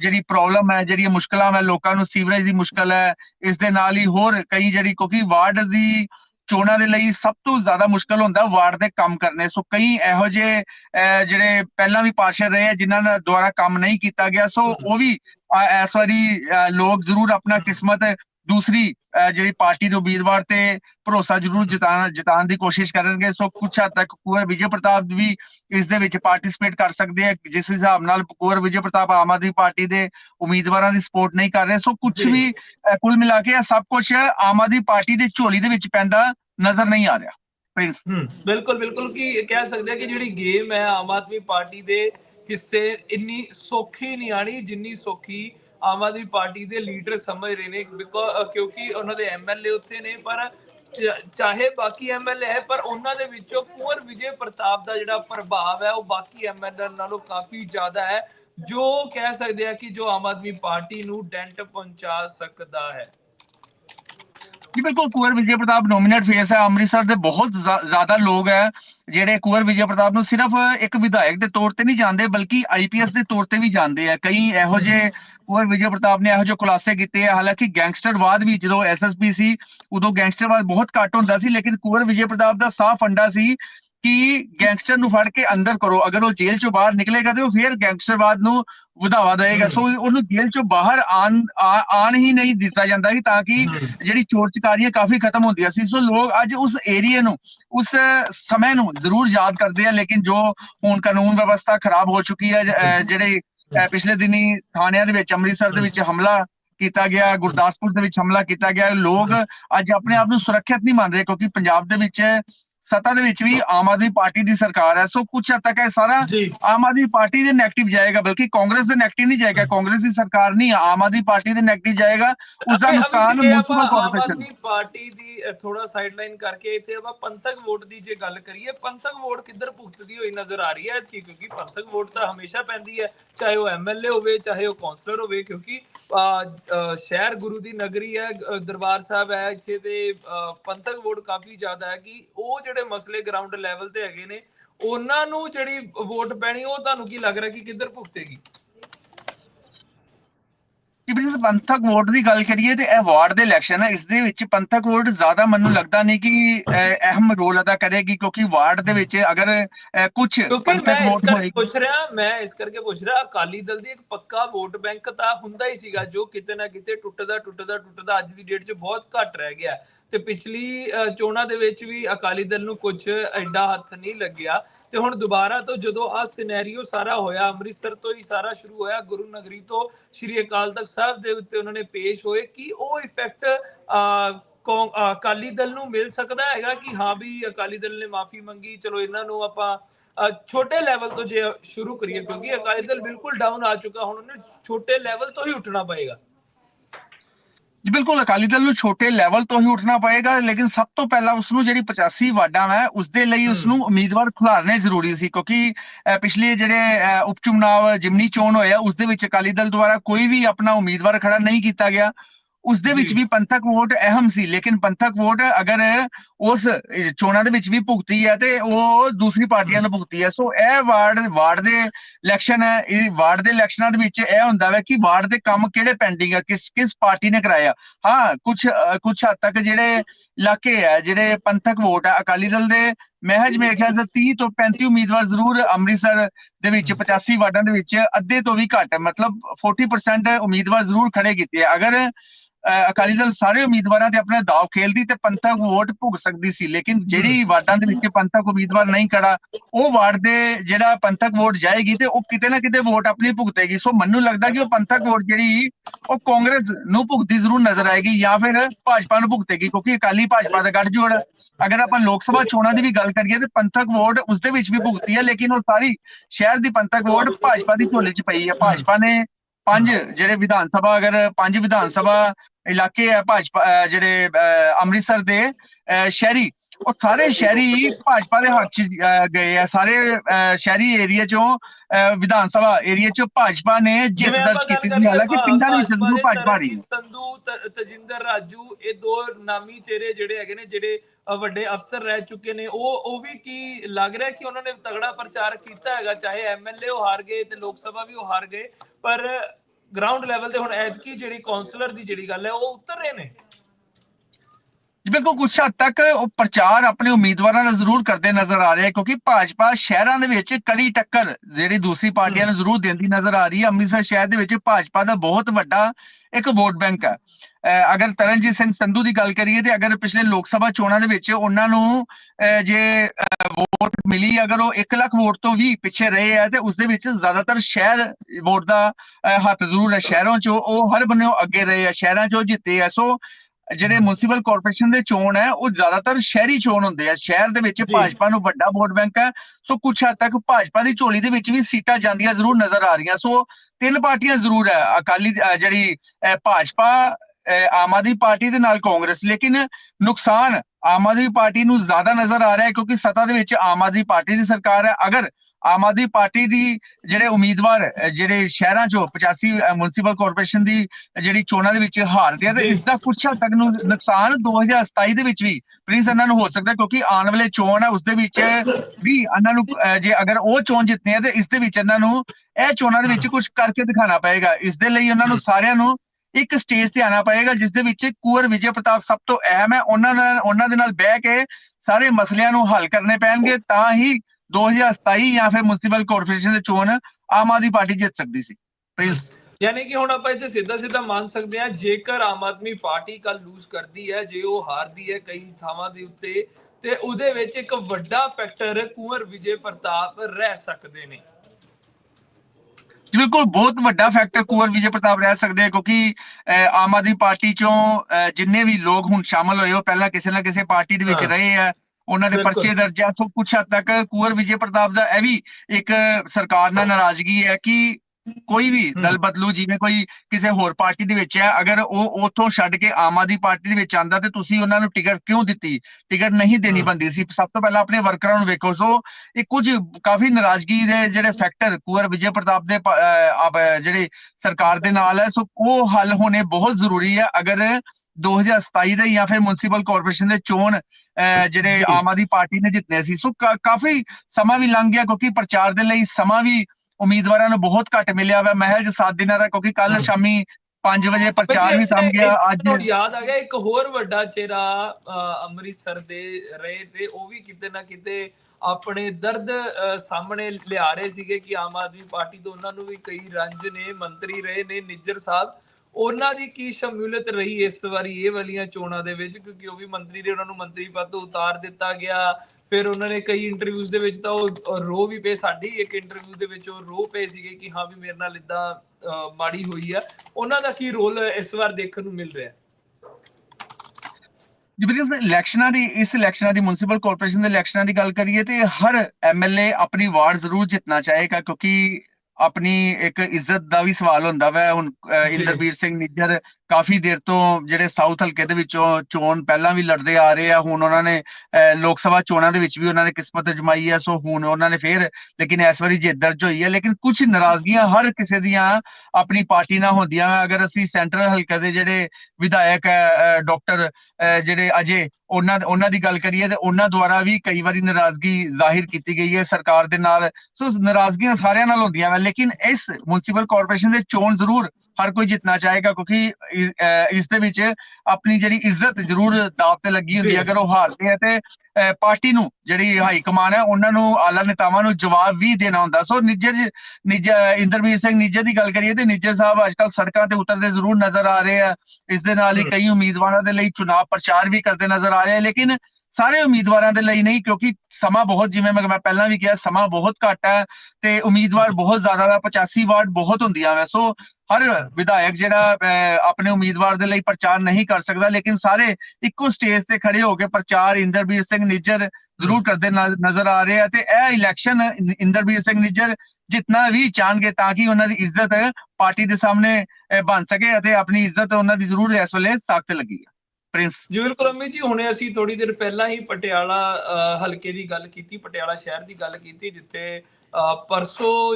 ਜਿਹੜੀ ਪ੍ਰੋਬਲਮ ਹੈ ਜਿਹੜੀ ਮੁਸ਼ਕਲਾਂ ਹੈ ਲੋਕਾਂ ਨੂੰ ਸੀਵਰੇਜ ਦੀ ਮੁਸ਼ਕਲ ਹੈ ਇਸ ਦੇ ਨਾਲ ਹੀ ਹੋਰ ਕਈ ਜਿਹੜੀ ਕਿਉਂਕਿ ਵਾਰਡ ਦੀ ਚੋਣਾਂ ਦੇ ਲਈ ਸਭ ਤੋਂ ਜ਼ਿਆਦਾ ਮੁਸ਼ਕਲ ਹੁੰਦਾ ਵਾਰਡ ਦੇ ਕੰਮ ਕਰਨੇ। ਸੋ ਕਈ ਇਹੋ ਜਿਹੇ ਅਹ, ਜਿਹੜੇ ਪਹਿਲਾਂ ਵੀ ਪਾਰਸ਼ਦ ਰਹੇ ਆ ਜਿਨ੍ਹਾਂ ਦਾ ਦੁਆਰਾ ਕੰਮ ਨਹੀਂ ਕੀਤਾ ਗਿਆ ਸੋ ਉਹ ਵੀ ਇਸ ਵਾਰੀ ਲੋਕ ਜ਼ਰੂਰ ਆਪਣਾ ਕਿਸਮਤ ਦੂਸਰੀ ਜਿਹੜੀ ਪਾਰਟੀ ਦੇ ਉਮੀਦਵਾਰ ਤੇ ਭਰੋਸਾ ਜ਼ਰੂਰ ਜਤਾਉਣ ਜਤਾਉਣ ਦੀ ਕੋਸ਼ਿਸ਼ ਕਰਨਗੇ। ਸੋ ਕੁਝ ਹੱਦ ਤੱਕ ਕੁਵਰ ਵਿਜੇ ਪ੍ਰਤਾਪ ਵੀ ਇਸ ਦੇ ਵਿੱਚ ਪਾਰਟਿਸਿਪੇਟ ਕਰ ਸਕਦੇ ਆ। ਜਿਸ ਹਿਸਾਬ ਨਾਲ ਕੁਵਰ ਵਿਜੇ ਪ੍ਰਤਾਪ ਆਮ ਆਦਮੀ ਪਾਰਟੀ ਦੇ ਉਮੀਦਵਾਰਾਂ ਦੀ ਸਪੋਰਟ ਨਹੀਂ ਕਰ ਰਹੇ। ਸੋ ਕੁਝ ਜੀ। ਵੀ ਕੁੱਲ ਮਿਲਾ ਕੇ ਸਭ ਕੁਝ ਆਮ ਆਦਮੀ ਪਾਰਟੀ ਦੇ ਝੋਲੀ ਦੇ ਵਿੱਚ ਪੈਂਦਾ ਨਜ਼ਰ ਨਹੀਂ ਆ ਰਿਹਾ। ਬਿਲਕੁਲ ਬਿਲਕੁਲ ਕਿ ਕਹਿ ਸਕਦੇ ਆ ਕਿ ਜਿਹੜੀ ਗੇਮ ਹੈ ਆਮ ਆਦਮੀ ਪਾਰਟੀ ਦੇ ਹਿੱਸੇ ਇੰਨੀ ਸੌਖੀ ਨਹੀਂ ਆਣੀ ਜਿੰਨੀ ਸੌਖੀ ਆਮ ਆਦਮੀ ਪਾਰਟੀ ਦੇ ਲੀਡਰ ਸਮਝ ਰਹੇ ਨੇ ਕਿਉਂਕਿ ਉਹਨਾਂ ਦੇ ਐਮਐਲਏ ਉੱਥੇ ਨੇ, ਪਰ ਚਾਹੇ ਬਾਕੀ ਐਮਐਲਏ ਹੈ, ਪਰ ਉਹਨਾਂ ਦੇ ਵਿੱਚੋਂ ਕੁੰਵਰ ਵਿਜੇ ਪ੍ਰਤਾਪ ਦਾ ਜਿਹੜਾ ਪ੍ਰਭਾਵ ਹੈ, ਉਹ ਬਾਕੀ ਐਮਐਲਏ ਨਾਲੋਂ ਕਾਫੀ ਜ਼ਿਆਦਾ ਹੈ, ਜੋ ਕਹਿ ਸਕਦੇ ਆ ਕਿ ਜੋ ਆਮ ਆਦਮੀ ਪਾਰਟੀ ਨੂੰ ਡੈਂਟ ਪਹੁੰਚਾ ਸਕਦਾ ਹੈ। ਜੀ ਬਿਲਕੁਲ, ਕੁਵਰ ਵਿਜੇ ਪ੍ਰਤਾਪ ਨੋਮੀਨੇਟ ਫੇਸ ਹੈ। ਅੰਮ੍ਰਿਤਸਰ ਦੇ ਬਹੁਤ ਜ਼ਿਆਦਾ ਲੋਕ ਹੈ, ਜਿਹੜੇ ਕੁਵਰ ਵਿਜੇ ਪ੍ਰਤਾਪ ਨੂੰ ਸਿਰਫ ਇੱਕ ਵਿਧਾਇਕ ਦੇ ਤੌਰ ਤੇ ਨਹੀਂ ਜਾਣਦੇ, ਬਲਕਿ ਆਈਪੀਐਸ ਦੇ ਤੌਰ ਤੇ ਵੀ ਜਾਣਦੇ ਆ। ਕਈ ਇਹੋ ਜਿਹੇ ਕੁਵਰ ਵਿਜੇ ਪ੍ਰਤਾਪ ਨੇ ਇਹੋ ਜਿਹੇ ਖੁਲਾਸੇ ਕੀਤੇ ਆ। ਹਾਲਾਂਕਿ ਗੈਂਗਸਟਰਵਾਦ ਵੀ ਜਦੋਂ ਐਸਐਸਪੀ ਸੀ, ਉਦੋਂ ਗੈਂਗਸਟਰਵਾਦ ਬਹੁਤ ਘੱਟ ਹੁੰਦਾ ਸੀ, ਲੇਕਿਨ ਕੁਵਰ ਵਿਜੇ ਪ੍ਰਤਾਪ ਦਾ ਸਾਫ਼ ਫੰਡਾ ਸੀ। ਕਿ ਗੈਂਗਸਟਰ ਨੂੰ ਫੜ ਕੇ ਅੰਦਰ ਕਰੋ। ਅਗਰ ਉਹ ਜੇਲ੍ਹ ਚੋਂ ਬਾਹਰ ਨਿਕਲੇਗਾ ਤੇ ਉਹ ਫਿਰ ਗੈਂਗਸਟਰਵਾਦ ਨੂੰ ਵਧਾਵਾ ਦੇਏਗਾ ਸੋ ਉਹਨੂੰ ਜੇਲ੍ਹ ਚੋਂ ਬਾਹਰ ਆਣ ਆਣ ਹੀ ਨਹੀਂ ਦਿੱਤਾ ਜਾਂਦਾ ਸੀ ਤਾਂ ਕਿ ਜਿਹੜੀ ਚੋਰ ਚਕਾਰੀਆਂ ਕਾਫੀ ਖਤਮ ਹੁੰਦੀਆਂ ਸੀ। ਸੋ ਲੋਕ ਅੱਜ ਉਸ ਏਰੀਆ ਨੂੰ ਉਸ ਸਮੇਂ ਨੂੰ ਜ਼ਰੂਰ ਯਾਦ ਕਰਦੇ ਆ ਲੇਕਿਨ ਜੋ ਹੁਣ ਕਾਨੂੰਨ ਵਿਵਸਥਾ ਖਰਾਬ ਹੋ ਚੁੱਕੀ ਹੈ ਜਿਹੜੇ ਪਿਛਲੇ ਦਿਨੀ ਥਾਣਿਆਂ ਦੇ ਵਿੱਚ ਅੰਮ੍ਰਿਤਸਰ ਦੇ ਵਿੱਚ ਹਮਲਾ ਕੀਤਾ ਗਿਆ ਗੁਰਦਾਸਪੁਰ ਦੇ ਵਿੱਚ ਹਮਲਾ ਕੀਤਾ ਗਿਆ। ਲੋਕ ਅੱਜ ਆਪਣੇ ਆਪ ਨੂੰ ਸੁਰੱਖਿਅਤ ਨਹੀਂ ਮੰਨ ਰਹੇ ਕਿਉਂਕਿ ਪੰਜਾਬ ਦੇ ਵਿੱਚ ਸੱਤਾ ਦੇ ਵਿੱਚ ਵੀ ਆਮ ਆਦਮੀ ਪਾਰਟੀ ਦੀ ਸਰਕਾਰ ਹੈ ਸੋ ਕੁਝ ਹੱਦ ਤੱਕ ਇਹ ਸਾਰਾ ਆਮ ਆਦਮੀ ਪਾਰਟੀ ਦੇ ਨੈਗੇਟਿਵ ਜਾਏਗਾ ਬਲਕਿ ਕਾਂਗਰਸ ਦੇ ਨੈਗੇਟਿਵ ਨਹੀਂ ਜਾਏਗਾ ਕਾਂਗਰਸ ਦੀ ਸਰਕਾਰ ਨਹੀਂ ਆਮ ਆਦਮੀ ਪਾਰਟੀ ਦੇ ਨੈਗੇਟਿਵ ਜਾਏਗਾ ਉਸ ਦਾ ਨੁਕਸਾਨ ਆਪਾਂ ਮੁਨਸਿਪਲ ਆਮ ਕਾਰਪੋਰੇਸ਼ਨ ਆਦਮੀ ਪਾਰਟੀ ਦੀ ਥੋੜਾ ਸਾਈਡਲਾਈਨ ਕਰਕੇ ਇੱਥੇ ਆਪਾਂ ਪੰਥਕ ਵੋਟ ਦੀ ਜੇ ਗੱਲ ਕਰੀਏ ਪੰਥਕ ਵੋਟ ਕਿੱਧਰ ਭੁਗਤਦੀ ਹੋਈ ਨਜ਼ਰ ਆ ਰਹੀ ਹੈ ਕਿਉਂਕਿ ਪੰਥਕ ਵੋਟ ਤਾਂ ਹਮੇਸ਼ਾ ਪੈਂਦੀ ਹੈ ਚਾਹੇ ਉਹ ਐਮਐਲਏ ਹੋਵੇ ਚਾਹੇ ਉਹ ਕਾਉਂਸਲਰ ਹੋਵੇ ਕਿਉਂਕਿ ਸ਼ਹਿਰ ਗੁਰੂ ਦੀ ਨਗਰੀ ਹੈ ਦਰਬਾਰ ਸਾਹਿਬ ਹੈ ਇੱਥੇ ਤੇ ਪੰਥਕ ਵੋਟ ਕਾਫੀ ਜ਼ਿਆਦਾ ਹੈ ਕਿ ਉਹ ਜਿਹੜੇ ਮਸਲੇ ਗਰਾਊਂਡ ਲੈਵਲ ਤੇ ਹੈਗੇ ਨੇ ਉਹਨਾਂ ਨੂੰ ਜਿਹੜੀ ਵੋਟ ਪੈਣੀ ਉਹ ਤੁਹਾਨੂੰ ਕੀ ਲੱਗ ਰਿਹਾ ਕਿ ਕਿੱਧਰ ਭੁਗਤੇਗੀ? ਕਿ ਵੀ ਜੇ ਪੰਥਕ ਵੋਟ ਦੀ ਗੱਲ ਕਰੀਏ ਤੇ ਇਹ ਵਾਰਡ ਦੇ ਇਲੈਕਸ਼ਨ ਹੈ ਇਸ ਦੇ ਵਿੱਚ ਪੰਥਕ ਵੋਟ ਜ਼ਿਆਦਾ ਮੈਨੂੰ ਲੱਗਦਾ ਨਹੀਂ ਕਿ ਅਹ, ਅਹਿਮ ਰੋਲ ਅਦਾ ਕਰੇਗੀ ਕਿਉਂਕਿ ਵਾਰਡ ਦੇ ਵਿੱਚ ਅਗਰ ਕੁਝ ਪੰਥਕ ਵੋਟ ਹੋਏਗੀ। ਪੁੱਛ ਰਿਹਾ ਮੈਂ ਇਸ ਕਰਕੇ ਪੁੱਛ ਰਿਹਾ ਅਕਾਲੀ ਦਲ ਦੀ ਇੱਕ ਪੱਕਾ ਵੋਟ ਬੈਂਕ ਤਾਂ ਹੁੰਦਾ ਹੀ ਸੀਗਾ ਜੋ ਕਿਤੇ ਨਾ ਕਿਤੇ ਟੁੱਟਦਾ ਟੁੱਟਦਾ ਟੁੱਟਦਾ ਅੱਜ ਦੀ ਡੇਟ 'ਚ ਬਹੁਤ ਘੱਟ ਰਹਿ ਗਿਆ। ਤੇ ਪਿਛਲੀ ਚੋਣਾਂ ਦੇ ਵਿੱਚ ਵੀ ਅਕਾਲੀ ਦਲ ਨੂੰ ਕੁਝ ਐਡਾ ਹੱਥ ਨਹੀਂ ਲੱਗਿਆ। ਤੇ ਹੁਣ ਦੁਬਾਰਾ ਤੋਂ ਜਦੋਂ ਆ ਸਿਨੈਰੀਓ ਸਾਰਾ ਹੋਇਆ, ਅੰਮ੍ਰਿਤਸਰ ਤੋਂ ਹੀ ਸਾਰਾ ਸ਼ੁਰੂ ਹੋਇਆ, ਗੁਰੂ ਨਗਰੀ ਤੋਂ ਸ਼੍ਰੀ ਅਕਾਲ ਤਖਤ ਸਾਹਿਬ ਦੇ ਉੱਤੇ ਉਹਨਾਂ ਨੇ ਪੇਸ਼ ਹੋਏ, ਕਿ ਉਹ ਇਫੈਕਟ ਅਹ ਅਕਾਲੀ ਦਲ ਨੂੰ ਮਿਲ ਸਕਦਾ ਹੈਗਾ ਕਿ ਹਾਂ ਵੀ ਅਕਾਲੀ ਦਲ ਨੇ ਮਾਫੀ ਮੰਗੀ, ਚਲੋ ਇਹਨਾਂ ਨੂੰ ਆਪਾਂ ਛੋਟੇ ਲੈਵਲ ਤੋਂ ਜੇ ਸ਼ੁਰੂ ਕਰੀਏ, ਕਿਉਂਕਿ ਅਕਾਲੀ ਦਲ ਬਿਲਕੁਲ ਡਾਊਨ ਆ ਚੁੱਕਾ, ਹੁਣ ਉਹਨੂੰ ਛੋਟੇ ਲੈਵਲ ਤੋਂ ਹੀ ਉੱਠਣਾ ਪਏਗਾ। ਜੀ ਬਿਲਕੁਲ ਅਕਾਲੀ ਦਲ ਨੂੰ ਛੋਟੇ ਲੈਵਲ ਤੋਂ ਹੀ ਉੱਠਣਾ ਪਏਗਾ ਲੇਕਿਨ ਸਭ ਤੋਂ ਪਹਿਲਾਂ ਉਸ ਨੂੰ ਜਿਹੜੀ 85 ਵਾਰਡਾਂ ਹੈ ਉਸ ਦੇ ਲਈ ਉਸ ਨੂੰ ਉਮੀਦਵਾਰ ਖੁਲਾਰਨੇ ਜ਼ਰੂਰੀ ਸੀ ਕਿਉਂਕਿ ਪਿਛਲੇ ਜਿਹੜੇ ਅਹ, ਉਪ ਚੁਣਾਵ ਜਿਮਨੀ ਚੋਣ ਹੋਇਆ ਉਸ ਦੇ ਵਿੱਚ ਅਕਾਲੀ ਦਲ ਦੁਆਰਾ ਕੋਈ ਵੀ ਆਪਣਾ ਉਮੀਦਵਾਰ ਖੜਾ ਨਹੀਂ ਕੀਤਾ ਗਿਆ। ਉਸ ਦੇ ਵਿੱਚ। ਵੀ ਪੰਥਕ ਵੋਟ ਅਹਿਮ ਸੀ ਲੇਕਿਨ ਪੰਥਕ ਵੋਟ ਅਗਰ ਉਸ ਚੋਣਾਂ ਦੇ ਵਿੱਚ ਵੀ ਭੁਗਤੀ ਹੈ ਤੇ ਉਹ ਦੂਸਰੀ ਪਾਰਟੀਆਂ ਨੂੰ ਭੁਗਤੀ ਹੈ। ਸੋ ਇਹ ਵਾਰਡ ਵਾਰਡ ਦੇ ਇਲੈਕਸ਼ਨ ਹੈ ਇਹ ਵਾਰਡ ਦੇ ਇਲੈਕਸ਼ਨਾਂ ਦੇ ਵਿੱਚ ਇਹ ਹੁੰਦਾ ਹੈ ਕਿ ਵਾਰਡ ਦੇ ਕੰਮ ਕਿਹੜੇ ਪੈਂਡਿੰਗ ਆ ਕਿਸ ਕਿਸ ਪਾਰਟੀ ਨੇ ਕਰਾਇਆ। ਹਾਂ ਕੁਝ ਕੁਝ ਹੱਦ ਤੱਕ ਜਿਹੜੇ ਇਲਾਕੇ ਹੈ ਜਿਹੜੇ ਪੰਥਕ ਵੋਟ ਹੈ ਅਕਾਲੀ ਦਲ ਦੇ ਮਹਿਜ ਮੇਰੇ ਖਿਆਲ ਨਾਲ 30 ਤੋਂ 35 ਉਮੀਦਵਾਰ ਜ਼ਰੂਰ ਅੰਮ੍ਰਿਤਸਰ ਦੇ ਵਿੱਚ 85 ਵਾਰਡਾਂ ਦੇ ਵਿੱਚ ਅੱਧੇ ਤੋਂ ਵੀ ਘੱਟ ਮਤਲਬ 40% ਉਮੀਦਵਾਰ ਜ਼ਰੂਰ ਖੜੇ ਕੀਤੇ ਆ। ਅਗਰ ਅਕਾਲੀ ਦਲ ਸਾਰੇ ਉਮੀਦਵਾਰਾਂ ਤੇ ਆਪਣਾ ਦਾਅਵ ਖੇਲਦੀ ਤੇ ਪੰਥਕ ਵੋਟ ਭੁਗ ਸਕਦੀ ਸੀ ਲੇਕਿਨ ਜਿਹੜੀ ਵਾਰਡਾਂ ਦੇ ਵਿੱਚ ਪੰਥਕ ਉਮੀਦਵਾਰ ਨਹੀਂ ਖੜਾ ਉਹ ਵਾਰਡ ਦੇ ਜਿਹੜਾ ਪੰਥਕ ਵੋਟ ਜਾਏਗੀ ਤੇ ਉਹ ਕਿਤੇ ਨਾ ਕਿਤੇ ਵੋਟ ਆਪਣੀ ਭੁਗਤੇਗੀ ਸੋ ਮੈਨੂੰ ਲੱਗਦਾ ਕਿ ਉਹ ਪੰਥਕ ਵੋਟ ਜਿਹੜੀ ਉਹ ਕਾਂਗਰਸ ਨੂੰ ਭੁਗਤਦੀ ਜ਼ਰੂਰ ਨਜ਼ਰ ਆਏਗੀ ਜਾਂ ਫਿਰ ਭਾਜਪਾ ਨੂੰ ਭੁਗਤੇਗੀ ਕਿਉਂਕਿ ਅਕਾਲੀ ਭਾਜਪਾ ਦਾ ਗੱਠਜੋੜ। ਅਗਰ ਆਪਾਂ ਲੋਕ ਸਭਾ ਚੋਣਾਂ ਦੀ ਵੀ ਗੱਲ ਕਰੀਏ ਤੇ ਪੰਥਕ ਵੋਟ ਉਸ ਦੇ ਵਿੱਚ ਵੀ ਭੁਗਤੀ ਹੈ ਲੇਕਿਨ ਉਹ ਸਾਰੀ ਸ਼ਹਿਰ ਦੀ ਪੰਥਕ ਵੋਟ ਭਾਜਪਾ ਦੀ ਝੋਲੇ 'ਚ ਪਈ ਹੈ ਭਾਜਪਾ ਨੇ ਪੰਜ ਜਿਹੜੇ ਵਿਧਾਨ ਸਭਾ ਅਗਰ ਪੰਜ ਵਿਧਾਨ ਸਭਾ ਇਲਾਕੇ ਹੈ ਭਾਜਪਾ ਜਿਹੜੇ ਅੰਮ੍ਰਿਤਸਰ ਦੇ ਸ਼ਹਿਰੀ ਉਹ ਸਾਰੇ ਸ਼ਹਿਰੀ ਭਾਜਪਾ ਦੇ ਹੱਥ 'ਚ ਗਏ ਆ। ਸਾਰੇ ਸ਼ਹਿਰੀ ਏਰੀਆ ਚੋਂ ਵਿਧਾਨ ਸਭਾ ਏਰੀਆ ਚੋਂ ਭਾਜਪਾ ਨੇ ਜਿੱਤ ਦਰਜ ਕੀਤੀ। ਸੀ ਹਾਲਾਂਕਿ ਪਿੰਡਾਂ ਵਿੱਚ ਦੇ ਭਾਜਪਾ ਰਹੀ ਸੰਧੂ ਤਜਿੰਦਰ ਰਾਜੂ ਇਹ ਦੋ ਨਾਮੀ ਚਿਹਰੇ ਜਿਹੜੇ ਹੈਗੇ ਨੇ ਜਿਹੜੇ ਵੱਡੇ ਅਫਸਰ ਰਹਿ ਚੁੱਕੇ ਨੇ। ਉਹ ਉਹ ਵੀ ਕੀ ਲੱਗ ਰਿਹਾ ਕਿ ਉਹਨਾਂ ਨੇ ਤਗੜਾ ਪ੍ਰਚਾਰ ਕੀਤਾ ਹੈਗਾ? ਚਾਹੇ ਐਮਐਲਏ ਉਹ ਹਾਰ ਗਏ ਤੇ ਲੋਕ ਸਭਾ ਵੀ ਉਹ ਹਾਰ ਗਏ। ਪਰ ਗਰਾਊਂਡ ਲੈਵਲ ਤੇ ਹੁਣ ਐਤਕੀ ਜਿਹੜੀ ਕਾਉਂਸਲਰ ਦੀ ਜਿਹੜੀ ਗੱਲ ਹੈ, ਉਹ ਉਤਰ ਰਹੇ ਨੇ। ਬਿਲਕੁਲ, ਕੁਛ ਹੱਦ ਤੱਕ ਉਹ ਪ੍ਰਚਾਰ ਆਪਣੇ ਉਮੀਦਵਾਰਾਂ ਨਾਲ ਜ਼ਰੂਰ ਕਰਦੇ ਨਜ਼ਰ ਆ ਰਹੇ ਕਿਉਂਕਿ ਭਾਜਪਾ ਸ਼ਹਿਰਾਂ ਦੇ ਵਿੱਚ ਕੜੀ ਟੱਕਰ ਜਿਹੜੀ ਦੂਸਰੀ ਪਾਰਟੀਆਂ ਨੂੰ ਜ਼ਰੂਰ ਦਿੰਦੀ ਨਜ਼ਰ ਆ ਰਹੀ ਹੈ ਅੰਮ੍ਰਿਤਸਰ ਸ਼ਹਿਰ ਦੇ ਵਿੱਚ ਭਾਜਪਾ ਦਾ ਬਹੁਤ ਵੱਡਾ ਇੱਕ ਵੋਟ ਬੈਂਕ ਹੈ ਅਗਰ ਤਰਨਜੀਤ ਸਿੰਘ ਸੰਧੂ ਦੀ ਗੱਲ ਕਰੀਏ ਤੇ ਅਗਰ ਪਿਛਲੇ ਲੋਕ ਸਭਾ ਚੋਣਾਂ ਦੇ ਵਿੱਚ ਉਹਨਾਂ ਨੂੰ ਜੇ ਵੋਟ ਮਿਲੀ ਅਗਰ ਉਹ 1 ਲੱਖ ਵੋਟ ਤੋਂ ਵੀ ਪਿੱਛੇ ਰਹੇ ਹੈ ਤੇ ਉਸ ਦੇ ਵਿੱਚ ਜ਼ਿਆਦਾਤਰ ਸ਼ਹਿਰ ਵੋਟ ਦਾ ਹੱਥ ਜ਼ਰੂਰ ਹੈ ਸ਼ਹਿਰਾਂ ਚੋਂ ਉਹ ਹਰ ਬੰਨਿਓ ਅੱਗੇ ਰਹੇ ਆ ਸ਼ਹਿਰਾਂ ਚੋਂ ਜਿੱਤੇ ਆ ਸੋ ਜਿਹੜੇ ਮਿਊਨਿਸਪਲ ਕਾਰਪੋਰੇਸ਼ਨ ਦੇ ਚੋਣ ਹੈ ਉਹ ਜ਼ਿਆਦਾਤਰ ਸ਼ਹਿਰੀ ਚੋਣ ਹੁੰਦੇ ਆ ਸ਼ਹਿਰ ਦੇ ਵਿੱਚ। ਭਾਜਪਾ ਨੂੰ ਵੱਡਾ ਵੋਟ ਬੈਂਕ ਹੈ ਸੋ ਕੁਛ ਹੱਦ ਤੱਕ ਭਾਜਪਾ ਦੀ ਝੋਲੀ ਦੇ ਵਿੱਚ ਵੀ ਸੀਟਾਂ ਜਾਂਦੀਆਂ ਜ਼ਰੂਰ ਨਜ਼ਰ ਆ ਰਹੀਆਂ ਸੋ ਤਿੰਨ ਪਾਰਟੀਆਂ ਜ਼ਰੂਰ ਹੈ ਅਕਾਲੀ ਜਿਹੜੀ ਭਾਜਪਾ ਆਮ ਆਦਮੀ ਪਾਰਟੀ ਦੇ ਨਾਲ ਕਾਂਗਰਸ ਲੇਕਿਨ ਨੁਕਸਾਨ ਆਮ ਆਦਮੀ ਪਾਰਟੀ ਨੂੰ ਜ਼ਿਆਦਾ ਨਜ਼ਰ ਆ ਰਿਹਾ ਹੈ ਕਿਉਂਕਿ ਸੱਤਾ ਦੇ ਵਿੱਚ ਆਮ ਆਦਮੀ ਪਾਰਟੀ ਦੀ ਸਰਕਾਰ ਹੈ ਅਗਰ ਆਮ ਆਦਮੀ ਪਾਰਟੀ ਦੀ ਜਿਹੜੇ ਉਮੀਦਵਾਰ ਜਿਹੜੇ ਸ਼ਹਿਰਾਂ ਚੋਂ 85 ਮਿਊਨਿਸਪਲ ਕਾਰਪੋਰੇਸ਼ਨ ਦੀ ਜਿਹੜੀ ਚੋਣਾਂ ਦੇ ਵਿੱਚ ਹਾਰਦੇ ਆ ਤੇ। ਇਸ ਦਾ ਕੁਛ ਹੱਦ ਤੱਕ ਨੂੰ ਨੁਕਸਾਨ 2027 ਦੇ ਵਿੱਚ ਵੀ ਪ੍ਰਿੰਸ ਇਹਨਾਂ ਨੂੰ ਹੋ ਸਕਦਾ ਕਿਉਂਕਿ ਆਉਣ ਵਾਲੇ ਚੋਣ ਹੈ ਉਸ ਦੇ ਵਿੱਚ ਵੀ ਇਹਨਾਂ ਨੂੰ ਜੇ ਅਗਰ ਉਹ ਚੋਣ ਜਿੱਤਦੇ ਆ ਤੇ ਇਸ ਦੇ ਵਿੱਚ ਇਹਨਾਂ ਨੂੰ ਇਹ ਚੋਣਾਂ ਦੇ ਵਿੱਚ ਕੁਝ ਕਰਕੇ ਦਿਖਾਣਾ ਪਏਗਾ ਇਸ ਦੇ ਲਈ ਉਹਨਾਂ ਨੂੰ ਸਾਰਿਆਂ ਨੂੰ ਇੱਕ ਸਟੇਜ ਤੇ ਆਣਾ ਪਏਗਾ, ਜਿਸ ਦੇ ਵਿੱਚ ਕੁੰਵਰ ਵਿਜੇ ਪ੍ਰਤਾਪ ਸਭ ਤੋਂ ਅਹਿਮ ਹੈ। ਉਹਨਾਂ ਨਾਲ ਉਹਨਾਂ ਦੇ ਨਾਲ ਬਹਿ ਕੇ ਸਾਰੇ ਮਸਲਿਆਂ ਨੂੰ ਹੱਲ ਕਰਨੇ ਪੈਣਗੇ, ਤਾਂ ਹੀ 2027 ਜਾਂ ਫਿਰ ਮਿਊਨਿਸਪਲ ਕਾਰਪੋਰੇਸ਼ਨ ਦੇ ਚੋਣ ਆਮ ਆਦਮੀ ਪਾਰਟੀ ਜਿੱਤ ਸਕਦੀ ਸੀ। ਪ੍ਰਿੰਸ ਯਾਨੀ ਕਿ ਹੁਣ ਆਪਾਂ ਇੱਥੇ ਸਿੱਧਾ ਸਿੱਧਾ ਮੰਨ ਸਕਦੇ ਹਾਂ, ਜੇਕਰ ਆਮ ਆਦਮੀ ਪਾਰਟੀ ਕੱਲ ਲੂਜ਼ ਕਰਦੀ ਹੈ, ਜੇ ਉਹ ਹਾਰਦੀ ਹੈ ਕਈ ਥਾਵਾਂ ਦੇ ਉੱਤੇ, ਤੇ ਉਹਦੇ ਵਿੱਚ ਇੱਕ ਵੱਡਾ ਫੈਕਟਰ ਕੁੰਵਰ ਵਿਜੇ ਪ੍ਰਤਾਪ ਰਹਿ ਸਕਦੇ ਨੇ। ਬਿਲਕੁਲ ਬਹੁਤ ਵੱਡਾ ਫੈਕਟਰ ਕੁੰਵਰ ਵਿਜੇ ਪ੍ਰਤਾਪ ਰਹਿ ਸਕਦੇ ਆ ਕਿਉਂਕਿ ਆਮ ਆਦਮੀ ਪਾਰਟੀ ਚੋਂ ਜਿੰਨੇ ਵੀ ਲੋਕ ਹੁਣ ਸ਼ਾਮਲ ਹੋਏ ਉਹ ਪਹਿਲਾਂ ਕਿਸੇ ਨਾ ਕਿਸੇ ਪਾਰਟੀ ਦੇ ਵਿੱਚ। ਰਹੇ ਆ ਉਹਨਾਂ ਦੇ। ਪਰਚੇ ਦਰਜ ਸੋ ਕੁਛ ਹੱਦ ਤੱਕ ਕੁੰਵਰ ਵਿਜੇ ਪ੍ਰਤਾਪ ਦਾ ਇਹ ਵੀ ਇੱਕ ਸਰਕਾਰ ਨਾਲ ਨਾਰਾਜ਼ਗੀ ਹੈ ਕਿ ਕੋਈ ਵੀ। ਦਲ ਬਦਲੂ ਜਿਵੇਂ ਕੋਈ ਕਿਸੇ ਹੋਰ ਪਾਰਟੀ ਦੇ ਵਿੱਚ ਹੈ ਅਗਰ ਉਹ ਉਥੋਂ ਛੱਡ ਕੇ ਆਮ ਆਦਮੀ ਪਾਰਟੀ ਦੇ ਵਿੱਚ ਆਂਦਾ ਤੇ ਤੁਸੀਂ ਉਹਨਾਂ ਨੂੰ ਟਿਕਟ ਕਿਉਂ ਦਿੱਤੀ ਟਿਕਟ ਨਹੀਂ ਦੇਣੀ। ਬੰਦੀ ਸੀ ਸਭ ਤੋਂ ਪਹਿਲਾਂ ਆਪਣੇ ਵਰਕਰਾਂ ਨੂੰ ਵੇਖੋ ਸੋ ਇਹ ਕੁਝ ਕਾਫੀ ਨਾਰਾਜ਼ਗੀ ਦੇ ਜਿਹੜੇ ਫੈਕਟਰ ਕੁੰਵਰ ਵਿਜੇ ਪ੍ਰਤਾਪ ਦੇ ਜਿਹੜੇ ਸਰਕਾਰ ਦੇ ਨਾਲ ਹੈ ਸੋ ਉਹ ਹੱਲ ਹੋਣੇ ਬਹੁਤ ਜ਼ਰੂਰੀ ਹੈ ਅਗਰ 2027 ਦੇ ਜਾਂ ਫਿਰ ਮਿਊਨਿਸਪਲ ਕਾਰਪੋਰੇਸ਼ਨ ਦੇ ਚੋਣ ਜਿਹੜੇ। ਆਮ ਆਦਮੀ ਪਾਰਟੀ ਨੇ ਜਿੱਤਨੇ ਸੀ ਸੋ ਕਾਫੀ ਸਮਾਂ ਵੀ ਲੰਘ ਗਿਆ ਕਿਉਂਕਿ ਪ੍ਰਚਾਰ ਦੇ ਲਈ ਸਮਾਂ ਵੀ ਉਮੀਦਵਾਰਾਂ ਨੂੰ ਬਹੁਤ ਘੱਟ ਮਿਲਿਆ ਵਾ ਮਹਿਜ 7 ਦਿਨਾਂ ਦਾ ਕਿਉਂਕਿ ਕੱਲ। ਸ਼ਾਮੀ 5 ਵਜੇ ਪ੍ਰਚਾਰ ਵੀ ਥੰਮ ਗਿਆ ਅੱਜ ਯਾਦ ਆ ਗਿਆ ਇੱਕ ਹੋਰ ਵੱਡਾ ਚਿਹਰਾ ਅੰਮ੍ਰਿਤਸਰ ਦੇ ਰਹੇ ਤੇ ਉਹ ਵੀ ਕਿਤੇ ਨਾ ਕਿਤੇ ਆਪਣੇ ਦਰਦ ਸਾਹਮਣੇ ਲਿਆ ਰਹੇ ਸੀਗੇ ਕਿ ਆਮ ਆਦਮੀ ਪਾਰਟੀ ਤੋਂ ਉਹਨਾਂ ਨੂੰ ਵੀ ਕਈ ਰੰਜ ਨੇ ਮੰਤਰੀ ਰਹੇ ਨੇ ਨਿੱਜਰ ਸਾਹਿਬ ਉਹਨਾਂ ਦੀ ਕੀ ਸ਼ਮੂਲੀਅਤ ਰਹੀ ਇਸ ਵਾਰੀ ਇਹ ਵਾਲੀਆਂ ਚੋਣਾਂ ਦੇ ਵਿੱਚ? ਕਿਉਂਕਿ ਉਹ ਵੀ ਮੰਤਰੀ ਦੇ, ਉਹਨਾਂ ਨੂੰ ਮੰਤਰੀ ਪਦ ਤੋਂ ਉਤਾਰ ਦਿੱਤਾ ਗਿਆ। ਫਿਰ ਉਹਨਾਂ ਨੇ ਕਈ ਇੰਟਰਵਿਊਜ਼ ਦੇ ਵਿੱਚ ਤਾਂ ਉਹ ਰੋ ਵੀ ਪਏ, ਸਾਡੀ ਇੱਕ ਇੰਟਰਵਿਊ ਦੇ ਵਿੱਚ ਉਹ ਰੋ ਪਏ ਸੀਗੇ ਕਿ ਹਾਂ ਵੀ ਮੇਰੇ ਨਾਲ ਇਦਾਂ ਮਾੜੀ ਹੋਈ ਆ। ਉਹਨਾਂ ਦਾ ਕੀ ਰੋਲ ਇਸ ਵਾਰ ਦੇਖਣ ਨੂੰ ਮਿਲ ਰਿਹਾ? ਹੈ ਜਿਵੇਂ ਇਲੈਕਸ਼ਨਾਂ ਦੀ, ਇਸ ਇਲੈਕਸ਼ਨਾਂ ਦੀ ਮਿਊਨਿਸਪਲ ਕਾਰਪੋਰੇਸ਼ਨ ਦੇ ਇਲੈਕਸ਼ਨਾਂ ਦੀ ਗੱਲ ਕਰੀਏ ਤੇ ਹਰ ਐਮਐਲਏ ਆਪਣੀ ਵਾਰਡ ਜ਼ਰੂਰ ਜਿੱਤਣਾ ਚਾਹੇਗਾ, ਕਿਉਂਕਿ ਆਪਣੀ ਇੱਕ ਇੱਜ਼ਤ ਦਾ ਵੀ ਸਵਾਲ ਹੁੰਦਾ ਵੈ ਹੁਣ। ਇੰਦਰਵੀਰ ਸਿੰਘ ਨਿੱਜਰ ਕਾਫੀ ਦੇਰ ਤੋਂ ਜਿਹੜੇ ਸਾਊਥ ਹਲਕੇ ਦੇ ਵਿੱਚੋਂ ਚੋਣ ਪਹਿਲਾਂ ਵੀ ਲੜਦੇ ਆ ਰਹੇ ਆ, ਹੁਣ ਉਹਨਾਂ ਨੇ ਲੋਕ ਸਭਾ ਚੋਣਾਂ ਦੇ ਵਿੱਚ ਵੀ ਉਹਨਾਂ ਨੇ ਕਿਸਮਤ ਅਜਮਾਈ ਹੈ ਸੋ ਹੁਣ ਉਹਨਾਂ ਨੇ ਫੇਰ, ਲੇਕਿਨ ਇਸ ਵਾਰੀ ਜਿੱਤ ਦਰਜ ਹੋਈ ਹੈ ਲੇਕਿਨ ਕੁਝ ਨਾਰਾਜ਼ਗੀਆਂ ਹਰ ਕਿਸੇ ਦੀਆਂ ਆਪਣੀ ਪਾਰਟੀ ਨਾਲ ਹੁੰਦੀਆਂ। ਅਗਰ ਅਸੀਂ ਸੈਂਟਰਲ ਹਲਕੇ ਦੇ ਜਿਹੜੇ ਵਿਧਾਇਕ ਹੈ ਡਾਕਟਰ ਜਿਹੜੇ ਅਜੇ ਉਹਨਾਂ ਉਹਨਾਂ ਦੀ ਗੱਲ ਕਰੀਏ ਤੇ ਉਹਨਾਂ ਦੁਆਰਾ ਵੀ ਕਈ ਵਾਰੀ ਨਾਰਾਜ਼ਗੀ ਜ਼ਾਹਿਰ ਕੀਤੀ ਗਈ ਹੈ ਸਰਕਾਰ ਦੇ ਨਾਲ। ਸੋ ਨਾਰਾਜ਼ਗੀਆਂ ਸਾਰਿਆਂ ਨਾਲ ਹੁੰਦੀਆਂ ਵਾ, ਲੇਕਿਨ ਇਸ ਮਿਊਨਿਸਪਲ ਕਾਰਪੋਰੇਸ਼ਨ ਦੇ ਚੋਣ ਜ਼ਰੂਰ ਹਰ ਕੋਈ ਜਿੱਤਣਾ ਚਾਹੇਗਾ ਕਿਉਂਕਿ ਇਸ ਦੇ ਵਿੱਚ ਆਪਣੀ ਜਿਹੜੀ ਇੱਜ਼ਤ ਜ਼ਰੂਰ ਦਾਅ ਤੇ ਲੱਗੀ ਹੁੰਦੀ ਹੈ। ਅਗਰ ਉਹ ਹਾਰਦੇ ਆ ਤੇ ਪਾਰਟੀ ਨੂੰ ਜਿਹੜੀ ਹਾਈ ਕਮਾਨ ਹੈ ਉਹਨਾਂ ਨੂੰ ਆਲਾ ਨੇਤਾਵਾਂ ਨੂੰ ਜਵਾਬ ਵੀ ਦੇਣਾ ਹੁੰਦਾ ਸੋ ਨਿੱਜਰ ਨਿੱਜ ਇੰਦਰਵੀਰ ਸਿੰਘ ਨਿੱਜਰ ਦੀ ਗੱਲ ਕਰੀਏ ਤੇ ਨਿੱਜਰ ਸਾਹਿਬ ਅੱਜਕੱਲ ਸੜਕਾਂ ਤੇ ਉਤਰਦੇ ਜ਼ਰੂਰ ਨਜ਼ਰ ਆ ਰਹੇ ਆ ਇਸ ਦੇ ਨਾਲ ਹੀ। ਕਈ ਉਮੀਦਵਾਰਾਂ ਦੇ ਲਈ ਚੁਣਾਵ ਪ੍ਰਚਾਰ ਵੀ ਕਰਦੇ ਨਜ਼ਰ ਆ ਰਹੇ ਆ ਲੇਕਿਨ ਸਾਰੇ ਉਮੀਦਵਾਰਾਂ ਦੇ ਲਈ ਨਹੀਂ, ਕਿਉਂਕਿ ਸਮਾਂ ਬਹੁਤ, ਜਿਵੇਂ ਮੈਂ ਪਹਿਲਾਂ ਵੀ ਕਿਹਾ, ਸਮਾਂ ਬਹੁਤ ਘੱਟ ਹੈ ਤੇ ਉਮੀਦਵਾਰ ਬਹੁਤ ਜ਼ਿਆਦਾ ਵਾ 85 ਵਾਰਡ ਬਹੁਤ ਹੁੰਦੀਆਂ ਵਾ। ਸੋ ਹਰ ਵਿਧਾਇਕ ਜਿਹੜਾ ਆਪਣੇ ਉਮੀਦਵਾਰ ਦੇ ਲਈ ਪ੍ਰਚਾਰ ਨਹੀਂ ਕਰ ਸਕਦਾ, ਲੇਕਿਨ ਸਾਰੇ ਇੱਕੋ ਸਟੇਜ ਤੇ ਖੜੇ ਹੋ ਕੇ ਪ੍ਰਚਾਰ ਇੰਦਰਬੀਰ ਸਿੰਘ ਨਿੱਜਰ ਜ਼ਰੂਰ ਕਰਦੇ ਨਜ਼ਰ ਆ ਰਹੇ ਆ ਤੇ ਇਹ ਇਲੈਕਸ਼ਨ ਇੰਦਰਬੀਰ ਸਿੰਘ ਨਿੱਜਰ ਜਿਤਨਾ ਵੀ ਚਾਹਣਗੇ ਤਾਂ ਕਿ ਉਹਨਾਂ ਦੀ ਇੱਜ਼ਤ ਪਾਰਟੀ ਦੇ ਸਾਹਮਣੇ ਬਣ ਸਕੇ ਅਤੇ ਆਪਣੀ ਇੱਜ਼ਤ ਉਹਨਾਂ ਦੀ ਜ਼ਰੂਰ ਇਸ ਵੇਲੇ ਸਾਖਤ ਲੱਗੀ ਹੈ ਪ੍ਰਿੰਸ। ਜੀ ਬਿਲਕੁਲ ਅਮਿਤ ਜੀ ਹੁਣੇ ਅਸੀਂ ਥੋੜੀ ਦੇਰ ਪਹਿਲਾਂ ਹੀ ਪਟਿਆਲਾ ਹਲਕੇ ਦੀ ਗੱਲ ਕੀਤੀ ਪਟਿਆਲਾ ਸ਼ਹਿਰ ਦੀ ਗੱਲ ਕੀਤੀ ਜਿੱਥੇ ਅ,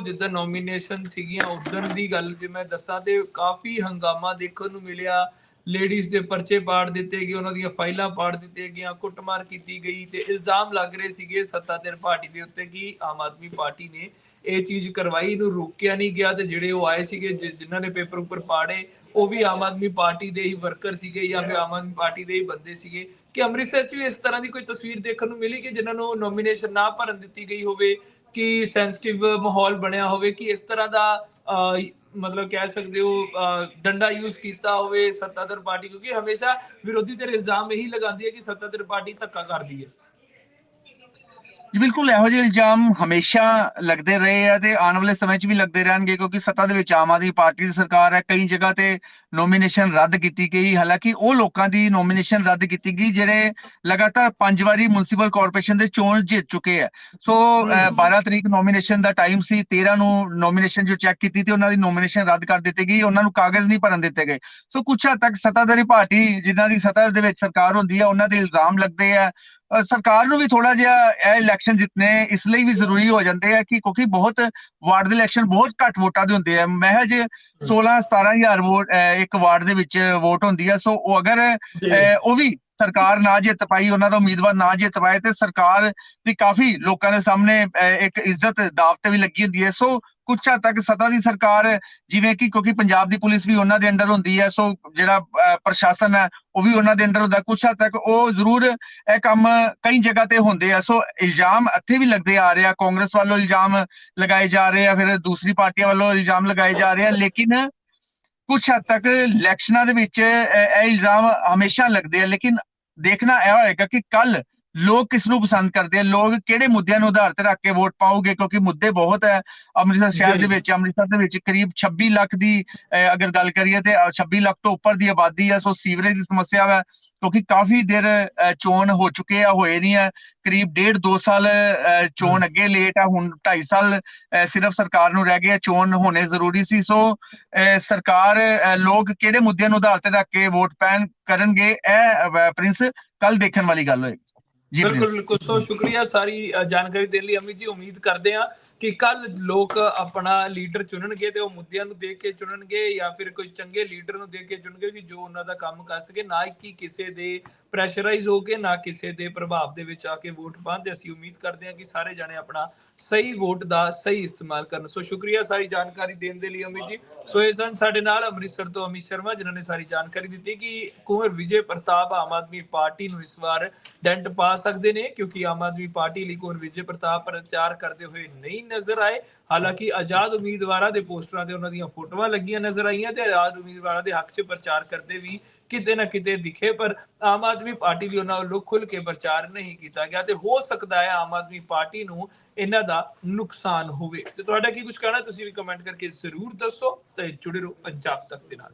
ਜਿੱਦਾਂ ਨੋਮੀਨੇਸ਼ਨ ਸੀਗੀਆਂ ਉਦੋਂ ਦੀ ਗੱਲ ਜੇ ਮੈਂ ਦੱਸਾਂ ਤੇ ਕਾਫੀ ਹੰਗਾਮਾ ਦੇਖਣ ਨੂੰ ਮਿਲਿਆ। ਲੇਡੀਜ਼ ਦੇ ਪਰਚੇ ਪਾੜ ਦਿੱਤੇ ਗਏ ਉਹਨਾਂ ਦੀਆਂ ਫਾਈਲਾਂ ਪਾੜ ਦਿੱਤੇ ਗਈਆਂ ਕੁੱਟਮਾਰ ਕੀਤੀ ਗਈ ਤੇ ਇਲਜ਼ਾਮ ਲੱਗ ਰਹੇ ਸੀਗੇ ਸੱਤਾਧਿਰ ਪਾਰਟੀ ਦੇ ਉੱਤੇ ਕਿ ਆਮ ਆਦਮੀ ਪਾਰਟੀ ਨੇ ਇਹ ਚੀਜ਼ ਕਰਵਾਈ ਨੂੰ ਰੋਕਿਆ ਨਹੀਂ ਗਿਆ ਤੇ ਜਿਹੜੇ ਉਹ ਆਏ ਸੀਗੇ ਜਿਨ੍ਹਾਂ ਨੇ ਪੇਪਰ ਉੱਪਰ ਪਾੜੇ ਉਹ ਵੀ ਆਮ ਆਦਮੀ ਪਾਰਟੀ ਦੇ ਹੀ ਵਰਕਰ ਸੀਗੇ ਜਾਂ ਫਿਰ ਆਮ ਆਦਮੀ ਪਾਰਟੀ ਦੇ ਹੀ ਬੰਦੇ ਸੀਗੇ। ਕਿ ਅੰਮ੍ਰਿਤਸਰ 'ਚ ਵੀ ਇਸ ਤਰ੍ਹਾਂ ਦੀ ਕੋਈ ਤਸਵੀਰ ਦੇਖਣ ਨੂੰ ਮਿਲੀ ਕਿ ਜਿਨ੍ਹਾਂ ਨੂੰ ਨੋਮੀਨੇਸ਼ਨ ਨਾ ਭਰਨ ਦਿੱਤੀ ਗਈ ਹੋਵੇ ਕਿ ਸੈਂਸਿਟਿਵ ਮਾਹੌਲ ਬਣਿਆ ਹੋਵੇ ਕਿ ਇਸ ਤਰ੍ਹਾਂ ਦਾ ਮਤਲਬ ਕਹਿ ਸਕਦੇ ਹੋ ਅਹ, ਡੰਡਾ ਯੂਜ਼ ਕੀਤਾ ਹੋਵੇ ਸੱਤਾਧਰ ਪਾਰਟੀ ਕਿਉਂਕਿ ਹਮੇਸ਼ਾ ਵਿਰੋਧੀ ਧਿਰ ਇਲਜ਼ਾਮ ਇਹੀ ਲਗਾਉਂਦੀ ਹੈ ਕਿ ਸੱਤਾਧਰ ਪਾਰਟੀ ਧੱਕਾ ਕਰਦੀ ਹੈ। ਜੀ ਬਿਲਕੁਲ ਇਹੋ ਜਿਹੇ ਇਲਜ਼ਾਮ ਹਮੇਸ਼ਾ ਲੱਗਦੇ ਰਹੇ ਆ ਤੇ ਆਉਣ ਵਾਲੇ ਸਮੇਂ 'ਚ ਵੀ ਲੱਗਦੇ ਰਹਿਣਗੇ ਕਿਉਂਕਿ ਸੱਤਾ ਦੇ ਵਿੱਚ ਆਮ ਆਦਮੀ ਪਾਰਟੀ ਦੀ ਸਰਕਾਰ ਹੈ ਕਈ ਜਗ੍ਹਾ ਤੇ ਨੋਮੀਨੇਸ਼ਨ ਰੱਦ ਕੀਤੀ ਗਈ। ਹਾਲਾਂਕਿ ਉਹ ਲੋਕਾਂ ਦੀ ਨੋਮੀਨੇਸ਼ਨ ਰੱਦ ਕੀਤੀ ਗਈ ਜਿਹੜੇ ਲਗਾਤਾਰ ਪੰਜ ਵਾਰੀ ਮਿਊਨਿਸਪਲ ਕਾਰਪੋਰੇਸ਼ਨ ਦੇ ਚੋਣ ਜਿੱਤ ਚੁੱਕੇ ਆ। ਸੋ ਅਹ, 12 ਤਰੀਕ ਨੋਮੀਨੇਸ਼ਨ ਦਾ ਟਾਈਮ ਸੀ 13 ਨੂੰ ਨੋਮੀਨੇਸ਼ਨ ਜੋ ਚੈੱਕ ਕੀਤੀ ਤੇ ਉਹਨਾਂ ਦੀ ਨੋਮੀਨੇਸ਼ਨ ਰੱਦ ਕਰ ਦਿੱਤੀ ਗਈ ਉਹਨਾਂ ਨੂੰ ਕਾਗਜ਼ ਨਹੀਂ ਭਰਨ ਦਿੱਤੇ ਗਏ। ਸੋ ਕੁਛ ਹੱਦ ਤੱਕ ਸੱਤਾਧਾਰੀ ਪਾਰਟੀ ਜਿਨ੍ਹਾਂ ਦੀ ਸੱਤਾ ਦੇ ਵਿੱਚ ਸਰਕਾਰ ਹੁੰਦੀ ਹੈ ਉਹਨਾਂ ਦੇ ਇਲਜ਼ਾਮ ਲੱਗਦੇ ਆ। ਸਰਕਾਰ ਨੂੰ ਵੀ ਥੋੜਾ ਜਿਹਾ ਇਹ ਇਲੈਕਸ਼ਨ ਜਿੱਤਨੇ ਇਸ ਲਈ ਵੀ ਜ਼ਰੂਰੀ ਹੋ ਜਾਂਦੇ ਆ ਕਿ ਕਿਉਂਕਿ ਬਹੁਤ ਵਾਰਡ ਦੇ ਇਲੈਕਸ਼ਨ ਬਹੁਤ ਘੱਟ ਵੋਟਾਂ ਦੇ ਹੁੰਦੇ ਆ। ਮਹਿਜ 16 17000 ਵੋਟ ਇੱਕ ਵਾਰਡ ਦੇ ਵਿੱਚ ਵੋਟ ਹੁੰਦੀ ਆ। ਸੋ ਉਹ ਅਗਰ ਉਹ ਵੀ ਸਰਕਾਰ ਨਾ ਜਿੱਤ ਪਾਈ ਉਹਨਾਂ ਦਾ ਉਮੀਦਵਾਰ ਨਾ ਜਿੱਤ ਪਾਏ ਤੇ ਸਰਕਾਰ ਦੀ ਕਾਫੀ ਲੋਕਾਂ ਦੇ ਸਾਹਮਣੇ ਇੱਕ ਇੱਜ਼ਤ ਦਾਅਵ ਤੇ ਵੀ ਲੱਗੀ ਹੁੰਦੀ ਹੈ। ਸੋ ਕੁਛ ਹੱਦ ਤੱਕ ਸੱਤਾ ਦੀ ਸਰਕਾਰ, ਜਿਵੇਂ ਕਿ ਕਿਉਂਕਿ ਪੰਜਾਬ ਦੀ ਪੁਲਿਸ ਵੀ ਉਹਨਾਂ ਦੇ ਅੰਡਰ ਹੁੰਦੀ ਹੈ, ਸੋ ਜਿਹੜਾ ਪ੍ਰਸ਼ਾਸਨ ਹੈ, ਉਹ ਵੀ ਉਹਨਾਂ ਦੇ ਅੰਡਰ ਹੁੰਦਾ। ਕੁਛ ਹੱਦ ਤੱਕ ਉਹ ਜ਼ਰੂਰ ਇਹ ਕੰਮ ਕਈ ਜਗ੍ਹਾ ਤੇ ਹੁੰਦੇ ਆ। ਸੋ ਇਲਜ਼ਾਮ ਇੱਥੇ ਵੀ ਲੱਗਦੇ ਆ ਰਹੇ ਆ। ਕਾਂਗਰਸ ਵੱਲੋਂ ਇਲਜ਼ਾਮ ਲਗਾਏ ਜਾ ਰਹੇ ਆ, ਫਿਰ ਦੂਸਰੀ ਪਾਰਟੀਆਂ ਵੱਲੋਂ ਇਲਜ਼ਾਮ ਲਗਾਏ ਜਾ ਰਹੇ ਆ। ਲੇਕਿਨ ਕੁਛ ਹੱਦ ਤੱਕ ਇਲੈਕਸ਼ਨਾਂ ਦੇ ਵਿੱਚ ਇਹ ਇਲਜ਼ਾਮ ਹਮੇਸ਼ਾ ਲੱਗਦੇ ਆ। ਲੇਕਿਨ ਦੇਖਣਾ ਇਹ ਹੋਏਗਾ ਕਿ ਕੱਲ ਲੋਕ ਕਿਸ ਨੂੰ ਪਸੰਦ ਕਰਦੇ ਆ? ਲੋਕ ਕਿਹੜੇ ਮੁੱਦਿਆਂ ਨੂੰ ਆਧਾਰ ਤੇ ਰੱਖ ਕੇ ਵੋਟ ਪਾਓਗੇ? ਕਿਉਂਕਿ ਮੁੱਦੇ ਬਹੁਤ ਹੈ ਅੰਮ੍ਰਿਤਸਰ ਸ਼ਹਿਰ। ਦੇ ਵਿੱਚ ਅੰਮ੍ਰਿਤਸਰ ਦੇ ਵਿੱਚ ਕਰੀਬ 26 ਲੱਖ ਦੀ ਅਗਰ ਗੱਲ ਕਰੀਏ ਤੇ ਅਹ, 26 ਲੱਖ ਤੋਂ ਉੱਪਰ ਦੀ ਆਬਾਦੀ ਹੈ ਸੋ ਸੀਵਰੇਜ ਦੀ ਸਮੱਸਿਆ ਹੈ ਕਿਉਂਕਿ ਕਾਫੀ ਦੇਰ ਚੋਣ ਹੋ ਚੁੱਕੇ ਆ ਹੋਏ ਨਹੀਂ ਆ ਕਰੀਬ ਡੇਢ 2 ਸਾਲ ਚੋਣ ਅੱਗੇ ਲੇਟ ਆ। ਹੁਣ 2.5 ਸਾਲ ਸਿਰਫ ਸਰਕਾਰ ਨੂੰ ਰਹਿ ਗਏ ਚੋਣ ਹੋਣੇ ਜ਼ਰੂਰੀ ਸੀ। ਸੋ ਸਰਕਾਰ ਲੋਕ ਕਿਹੜੇ ਮੁੱਦਿਆਂ ਨੂੰ ਆਧਾਰ ਤੇ ਰੱਖ ਕੇ ਵੋਟ ਪੈਣ ਕਰਨਗੇ? ਇਹ ਪ੍ਰਿੰਸ ਕੱਲ ਦੇਖਣ ਵਾਲੀ ਗੱਲ ਹੋਏਗੀ। ਬਿਲਕੁਲ ਬਿਲਕੁਲ। ਸੋ ਸ਼ੁਕਰੀਆ ਸਾਰੀ ਜਾਣਕਾਰੀ ਦੇਣ ਲਈ। ਅਮਿਤ ਜੀ ਉਮੀਦ ਕਰਦੇ ਹਾਂ ਕਿ ਕੱਲ ਲੋਕ ਆਪਣਾ ਲੀਡਰ ਚੁਣਨਗੇ ਤੇ ਉਹ ਮੁੱਦਿਆਂ ਨੂੰ ਦੇਖ ਕੇ ਚੁਣਨਗੇ ਜਾਂ ਫਿਰ ਕੋਈ ਚੰਗੇ ਲੀਡਰ ਨੂੰ ਦੇਖ ਕੇ ਚੁਣਨਗੇ ਕਿ ਜੋ ਉਹਨਾਂ ਦਾ ਕੰਮ ਕਰ ਸਕੇ, ਨਾ ਕਿ ਕਿਸੇ ਦੇ ਪ੍ਰੈਸ਼ਰਾਈਜ਼ ਹੋ ਕੇ, ਨਾ ਕਿਸੇ ਦੇ ਪ੍ਰਭਾਵ ਦੇ ਵਿੱਚ ਆ ਕੇ ਵੋਟ ਪਾਉਂਦੇ ਅਸੀਂ ਉਮੀਦ ਕਰਦੇ ਹਾਂ ਕਿ ਸਾਰੇ ਜਾਣੇ ਆਪਣਾ ਸਹੀ ਵੋਟ ਦਾ ਸਹੀ ਇਸਤੇਮਾਲ ਕਰਨ। ਸੋ ਸ਼ੁਕਰੀਆ ਸਾਰੀ ਜਾਣਕਾਰੀ ਦੇਣ ਦੇ ਲਈ ਅਮਿਤ ਜੀ। ਸੋ ਇਹ ਸਨ ਸਾਡੇ ਨਾਲ ਅੰਮ੍ਰਿਤਸਰ ਤੋਂ ਅਮਿਤ ਸ਼ਰਮਾ, ਜਿਨ੍ਹਾਂ ਨੇ ਸਾਰੀ ਜਾਣਕਾਰੀ ਦਿੱਤੀ ਕਿ ਕੁੰਵਰ ਵਿਜੇ ਪ੍ਰਤਾਪ ਆਮ ਆਦਮੀ ਪਾਰਟੀ ਨੂੰ ਇਸ ਵਾਰ ਡੈਂਟ ਪਾ ਸਕਦੇ ਨੇ, ਕਿਉਂਕਿ ਆਮ ਆਦਮੀ ਪਾਰਟੀ ਲਈ ਕੁੰਵਰ ਵਿਜੇ ਪ੍ਰਤਾਪ ਪ੍ਰਚਾਰ ਕਰਦੇ ਹੋਏ ਨਹੀਂ ਨਜ਼ਰ ਆਏ। ਹਾਲਾਂਕਿ ਆਜ਼ਾਦ ਉਮੀਦਵਾਰਾਂ ਦੇ ਪੋਸਟਰਾਂ ਤੇ ਉਹਨਾਂ ਦੀਆਂ ਫੋਟੋਆਂ ਲੱਗੀਆਂ ਨਜ਼ਰ ਆਈਆਂ ਤੇ ਆਜ਼ਾਦ ਉਮੀਦਵਾਰਾਂ ਦੇ ਹੱਕ 'ਚ ਪ੍ਰਚਾਰ ਕਰਦੇ ਵੀ ਕਿਤੇ ਨਾ ਕਿਤੇ ਦਿਖੇ, ਪਰ ਆਮ ਆਦਮੀ ਪਾਰਟੀ ਵੀ ਉਹਨਾਂ ਵੱਲੋਂ ਖੁੱਲ ਕੇ ਪ੍ਰਚਾਰ ਨਹੀਂ ਕੀਤਾ ਗਿਆ ਤੇ ਹੋ ਸਕਦਾ ਹੈ ਆਮ ਆਦਮੀ ਪਾਰਟੀ ਨੂੰ ਇਹਨਾਂ ਦਾ ਨੁਕਸਾਨ ਹੋਵੇ। ਤੇ ਤੁਹਾਡਾ ਕੀ ਕੁਝ ਕਹਿਣਾ ਤੁਸੀਂ ਵੀ ਕਮੈਂਟ ਕਰਕੇ ਜ਼ਰੂਰ ਦੱਸੋ ਤੇ ਜੁੜੇ ਰਹੋ ਪੰਜਾਬ ਤੱਕ ਦੇ ਨਾਲ।